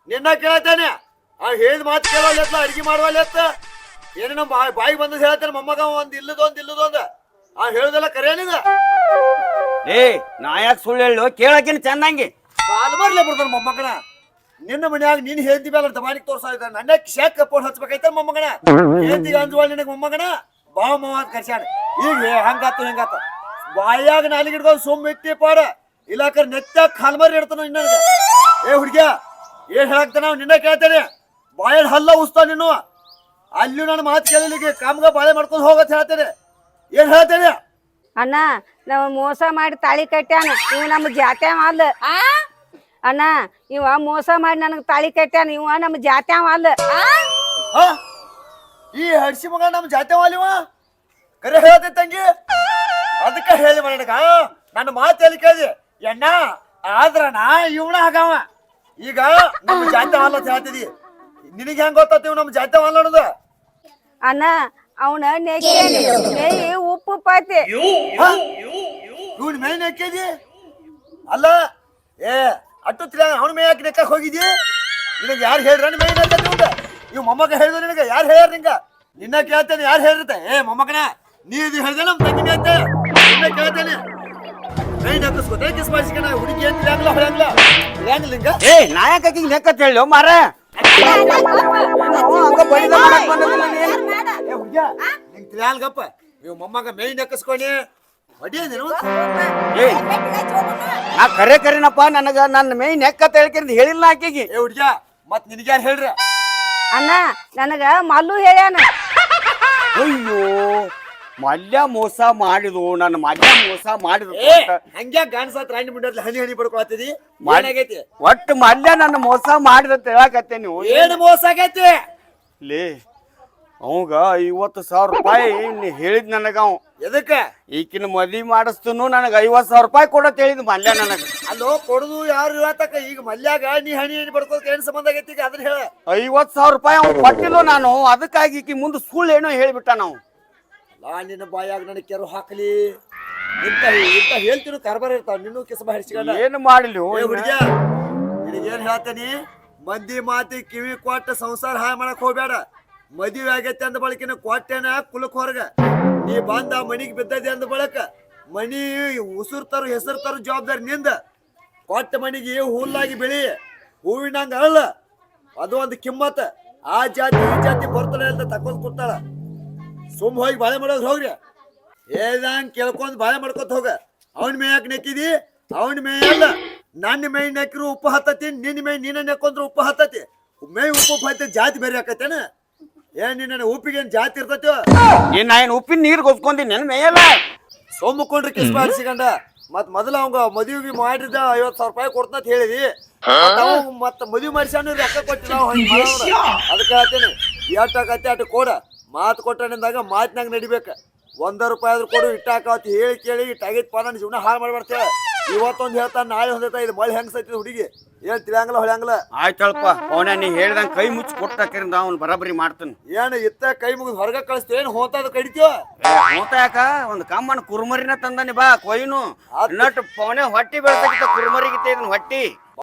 ನಿನ್ನ ಕೇಳತ್ತೇನೆ ಆ ಹೇಳಿದ ಮಾತು ಕೇಳೋಲ್ಲ ಅಡಿಗೆ ಮಾಡುವಲ್ಲ ಏನ ನಮ್ಮ ಬಾಯಿ ಬಂದದ್ ಹೇಳ್ತಾನೆ ಮೊಮ್ಮಗ ಒಂದ್ ಇಲ್ಲದೊಂದ್ ಇಲ್ಲದೊಂದ್ ಆ ಹೇಳುದಲ್ಲ ಕರೆಯನಿದ ಏ ನಾ ಯಾಕೆ ಸುಳ್ಳು ಹೇಳು? ಕೇಳಕಿನ ಚೆನ್ನಾಗಿ ಕಾಲ್ ಬರ್ಲೇ ಬಿಡ್ತಾನ ಮೊಮ್ಮಗನ. ನಿನ್ನ ಮನ್ಯಾಗ ನೀನ್ ಹೇಳ್ತಿ ಮೇಲೆ ದಮಾನಿಗೆ ತೋರ್ಸಾ ಇದ್ದ. ನನ್ನ ಶಾಕ್ ಫೋನ್ ಹಚ್ಬೇಕೈತ ಮೊಮ್ಮಗನ? ಹೇಳ್ತಿ ಅಂದ್ವಾಳ ನಿನಗ ಮೊಮ್ಮಗನ? ಬಾ ಮಾವ ಅಂತ ಕರ್ಸ್ಯಾನ. ಈಗ ಹಂಗಾತು ಹಿಂಗಾತ. ಬಾಯಾಗ ನಾಲಿಗೆ ಹಿಡ್ಕೊಂಡು ಸುಮ್ಮ ಇಟ್ಟಿ ಪಾಡ. ಇಲ್ಲಾಕರ್ ನೆತ್ತಾಗ ಕಾಲ್ಮರಿ ಇಡ್ತಾನ ನಿನ್ನ ಏ ಹುಡ್ಗ್ಯ ಏನ್ ಹೇಳಾಕ್ತಾನ ನಿನ್ನ ಕೇಳ್ತಾನೆ. ಬಾಯಲ್ಲಿ ಹಲ್ಲ ಉಸ್ತಾ ನೀನು. ಅಲ್ಲೂ ನನ್ನ ಮಾತು ಕೇಳಲಿಕ್ಕೆ ಕಾಮ್ಗ ಬಾಳೆ ಮಾಡ್ಕೊಂಡು ಹೋಗತ್ ಹೇಳ್ತೇನೆ. ಏನ್ ಹೇಳ್ತೇನೆ? ಅಣ್ಣ ನಾವು ಮೋಸ ಮಾಡಿ ತಾಳಿ ಕಟ್ಟ್ಯಾನ ಇವ್ ನಮ್ಮ ಜಾತ್ಯಾವ ಅಲ್ಲ. ಆ? ಅಣ್ಣ ಇವ ಮೋಸ ಮಾಡಿ ನನಗೆ ತಾಳಿ ಕಟ್ಟ್ಯಾನ ಇವ ನಮ್ಮ ಜಾತ್ಯಾವ ಅಲ್ಲ. ಆ? ಈ ಹಡ್ಸಿ ಮಗ ನಮ್ ಜಾತಿ ವಾಲಿವ ಕರೆ ಹೇಳ್ತೈತೆ ತಂಗಿ. ಅದಕ್ಕೆ ಹೇಳಿ ನನಗ. ನನ್ನ ಮಾತು ಎಲ್ಲಿ ಕೇಳಿ ಎಣ್ಣ ನಾ ಇವನ ಆಗವ ಈಗ ನಮ್ಮ ಜಾತಿ ಹಾಲ್ ಅಂತ ಹೇಳ್ತಿದಿ. ನಿನಗೆ ಹೆಂಗ್ ಗೊತ್ತಾತೀವ್ ನಮ್ ನಮ್ಮ ಜಾತಿ ಅನ್ನೋದು ಅಣ್ಣ ಅವನ ನೆಕ್ಕಿ ಏ ಉಪ್ಪು ಪಾತಿ ಇವ್ನ ಮೈ ನೆಕ್ಕಿದಿ ಅಲ್ಲ ಏ ಅಟ್ಟು ತಿಳ ಅವನ ಮೇ ಯಾಕೆ ನೆಕ್ಕಕ್ ಹೋಗಿದಿ ನಿನಗೆ ಯಾರು ಹೇಳ್ರ ಮೇ ನೆಕ್ಕ ಇವ್ ಮೊಮ್ಮಗ ಹೇಳಿದ್ರು ನಿನಗೆ ಯಾರು ಹೇಳ್ಯಾರ ನಿಂಗ ನಿನ್ನ ಕೇಳ್ತೇನೆ ಯಾರು ಹೇಳಿರ್ತ ಏ ಮೊಮ್ಮಗನ ನೀ ಇದು ಹೇಳ್ದೆ ನಮ್ ತಂಗಿನೇ ಅಂತ ನಿನ್ನ ಕೇಳ್ತೇನೆ ನೆಕ್ಕಸ್ಕೊತ ಹುಡುಗಿ ಏನ್ ಇರಂಗಿಲ್ಲ ಹೊಳಂಗಿಲ್ಲ ಹಿಂಗ ಏ ನಾಯಕ ನೆಕ್ಕ ಹೇಳು ಮಾರ ತಿಳಂಗಪ್ಪ ನೀವು ಮೊಮ್ಮಗ ಮೈ ನೆಕ್ಕಸ್ಕೊನಿ ಹೊಡಿಯೋದೇನು ಏ ನಾ ಕರೆ ಕರಿನಪ್ಪ ನನಗ ನನ್ನ ಮೈ ನೆಕ್ಕತ್ ಹೇಳ್ಕಿಂದ ಹೇಳಿಲ್ಲ ಆಕೆಗೆ ಏ ಹುಡ್ಗ ಮತ್ ನಿನಗೆ ಯಾರು ಹೇಳ್ರ ಅಣ್ಣ, ನನಗ ಮಲ್ಲು ಹೇಳ್ಯಾನ. ಅಯ್ಯೋ ಮಲ್ಯ ಮೋಸ ಮಾಡಿದ್ವು ನನ್ನ ಮಲ್ಯ ಮೋಸ ಮಾಡಿದ್ರು ಹಂಗೆ ಗಾನ್ಸಾತ್ ರಾಣಿ ಮುಂಡಲ್ಲಿ ಹನಿ ಹನಿ ಬಡ್ಕೊಳತ್ತಿದಿ ಮಾಡಾಗೈತಿ ಒಟ್ಟು ಮಲ್ಯ ನನ್ನ ಮೋಸ ಮಾಡಿದ ಹೇಳಕತ್ತೆ ನೀವು. ಏನು ಮೋಸ ಆಗೈತಿ? ಲೇ ಅವಂಗ ಐವತ್ತು ಸಾವಿರ ರೂಪಾಯಿ ನೀ ಹೇಳಿದ್ ನನಗ ಅವ. ಎದಕ್ಕೆ? ಈಕಿನ ಮದ್ವಿ ಮಾಡಿಸ್ತನು ನನಗೆ ಐವತ್ತು ಸಾವಿರ ರೂಪಾಯಿ ಕೊಡತ್ ಹೇಳಿದ್ ಮಲ್ಯ ನನಗೆ. ಅಲ್ಲೋ ಕೊಡುದು ಯಾರು ಇವತ್ತಕ್ಕ ಈಗ ಮಲ್ಯಾಗ ನೀ ಹನಿ ಹನಿ ಬಡ್ಕೋಕ್ ಏನ್ ಸಂಬಂಧ ಆಗೈತಿ ಈಗ ಅದನ್ನ ಹೇಳ. ಐವತ್ತು ಸಾವಿರ ರೂಪಾಯಿ ಅವ್ನು ಕೊಟ್ಟಿಲ್ಲ ನಾನು. ಅದಕ್ಕಾಗಿ ಈಕಿ ಮುಂದೆ ಸುಳ್ಳು ಏನೋ ಹೇಳಿಬಿಟ್ಟ ನಾವು. ಲಾ ನಿನ್ನ ಬಾಯಾಗ ನನಗೆ ಕೆರು ಹಾಕಲಿ. ಇಂತ ಇಂತ ಹೇಳ್ತಿರು ಕಾರ್ಬಾರ ಇರ್ತಾವ ನಿನ್ನೂ ಕಿಸಬ ಹರಿಸಿಕೊಂಡ ಏನು ಮಾಡಲಿ ಹುಡುಗ ನಿನಗೇನು ನಿನಗೇನ್ ಹೇಳ್ತೇನಿ? ಮಂದಿ ಮಾತಿ ಕಿವಿ ಕೊಟ್ಟ ಸಂಸಾರ ಹಾಳು ಮಾಡಕ್ ಹೋಗ್ಬೇಡ. ಮದುವೆ ಆಗೈತೆ ಅಂದ ಬಳಕಿನ ಕೊಟ್ಟೆನ ಕುಲಕ್ ಹೊರಗ. ನೀ ಬಂದ ಮನಿಗೆ ಬಿದ್ದದೆ ಅಂದ ಬಳಕ ಮನಿ ಉಸುರ್ತರು ಹೆಸರು ತರು ಜವಾಬ್ದಾರಿ ನಿಂದ. ಕೊಟ್ಟ ಮನಿಗೆ ಹುಲ್ಲಾಗಿ ಬೆಳಿ. ಹೂವಿನಂಗ ಅಲ್ಲ ಅದು ಒಂದು ಕಿಮ್ಮತ್. ಆ ಜಾತಿ ಈ ಜಾತಿ ಬರ್ತಾಳೆ ಅಂತ ತಕೊಂಡ್ ಕೊಡ್ತಾಳ ಸುಮ್ ಹೋಗಿ ಬಾಳೆ ಮಾಡೋದು ಹೋಗ್ರಿ. ಹೇಳ್ದಂಗ್ ಕೇಳ್ಕೊಂಡ್ ಬಾಳೆ ಮಾಡ್ಕೊತ ಹೋಗ. ಅವನ ಮೇಯಾಕ ನೆಕ್ಕಿದಿ? ಅವನ ಮೇ ಅಲ್ಲ ನನ್ನ ಮೈ ನೆಕ್ಕಿರು ಉಪ್ಪು ಹತ್ತತಿ ನಿನ್ನ ಮೈ ನೀನ ನೆಕ್ಕೊಂಡ್ರು ಉಪ್ಪು ಹತ್ತತಿ. ಮೈ ಉಪ್ಪು ಹತ್ತಿ ಜಾತಿ ಬೇರೆ ಹಾಕತ್ತೇನ ಏನ್ ನಿನ್ನ ಉಪ್ಪಿಗೆ ಏನ್ ಜಾತಿ ಇರ್ತೈತಿ? ಏನ್ ನಾ ಏನು ಉಪ್ಪಿನ ನೀರು ಗೊತ್ಕೊಂಡಿ ನನ್ ಮೇಯಲ್ಲ. ಸೋಮಕೊಂಡ್ರಿ ಕಿಸ್ ಮಾಡಿಸಿಕೊಂಡ ಮತ್ ಮೊದಲ ಅವಂಗ ಮದುವೆಗೆ ಮಾಡಿದ ಐವತ್ ಸಾವಿರ ರೂಪಾಯಿ ಕೊಡ್ತಂತ ಹೇಳಿದಿ. ಮತ್ತ ಮದುವೆ ಮಾಡಿಸ್ಯಾನ ರೊಕ್ಕ ಕೊಟ್ಟಿಲ್ಲ. ಅದಕ್ಕೆ ಹೇಳ್ತೇನೆ ಎಷ್ಟು ಆಗತ್ತೆ ಅಟ್ ಕೊಡ. ಮಾತು ಕೊಟ್ಟನಿಂದಾಗ ಮಾತಿನಾಗ ನಡಿಬೇಕು. ಒಂದ ರೂಪಾಯಿ ಆದ್ರೂ ಕೊಡು ಇಟ್ಟಾಕತ್ ಹೇಳಿ ಕೇಳಿ ಇಟ್ಟಾಗಿತ್ ಪಾನ ಜೀವನ ಹಾಳು ಮಾಡ್ಬಾರ್ತೇವೆ ಇವತ್ತೊಂದು ಹೇಳ್ತಾ ನಾಳೆ ಹೇಳ್ತಾ ಇದು ಮಳೆ ಹೆಂಗ್ ಸೈತಿ ಹುಡುಗಿ? ಏನ್ ತಿಳಿಯಂಗಲ್ಲ ಹೊಳ್ಯಂಗಿಲ್ಲ? ಆಯ್ತಳಪ್ಪ ಅವನ ನೀ ಹೇಳ್ದಂಗ ಕೈ ಮುಚ್ಚಿ ಕೊಟ್ಟಾಕಿರಿಂದ ಅವ್ನು ಬರಬರಿ ಮಾಡ್ತಾನೆ. ಏನು ಇತ್ತ ಕೈ ಮುಗಿದ್ ಹೊರಗ ಕಳಿಸ್ತೇವೆ ಏನು ಹೋತಾದ ಕಡಿತೀವ ಹೋತ ಯಾಕ? ಒಂದು ಕಮ್ಮನ ಕುರ್ಮರಿನ ತಂದಾನೆ ಬಾ ಕೊಯ್ನು. ನಟ್ ಪವನೆ ಹೊಟ್ಟಿ ಬೆಳ್ತಾ ಕುರ್ಮರಿಗಿತ್ತ ಇದನ್ನ ಹೊಟ್ಟಿ.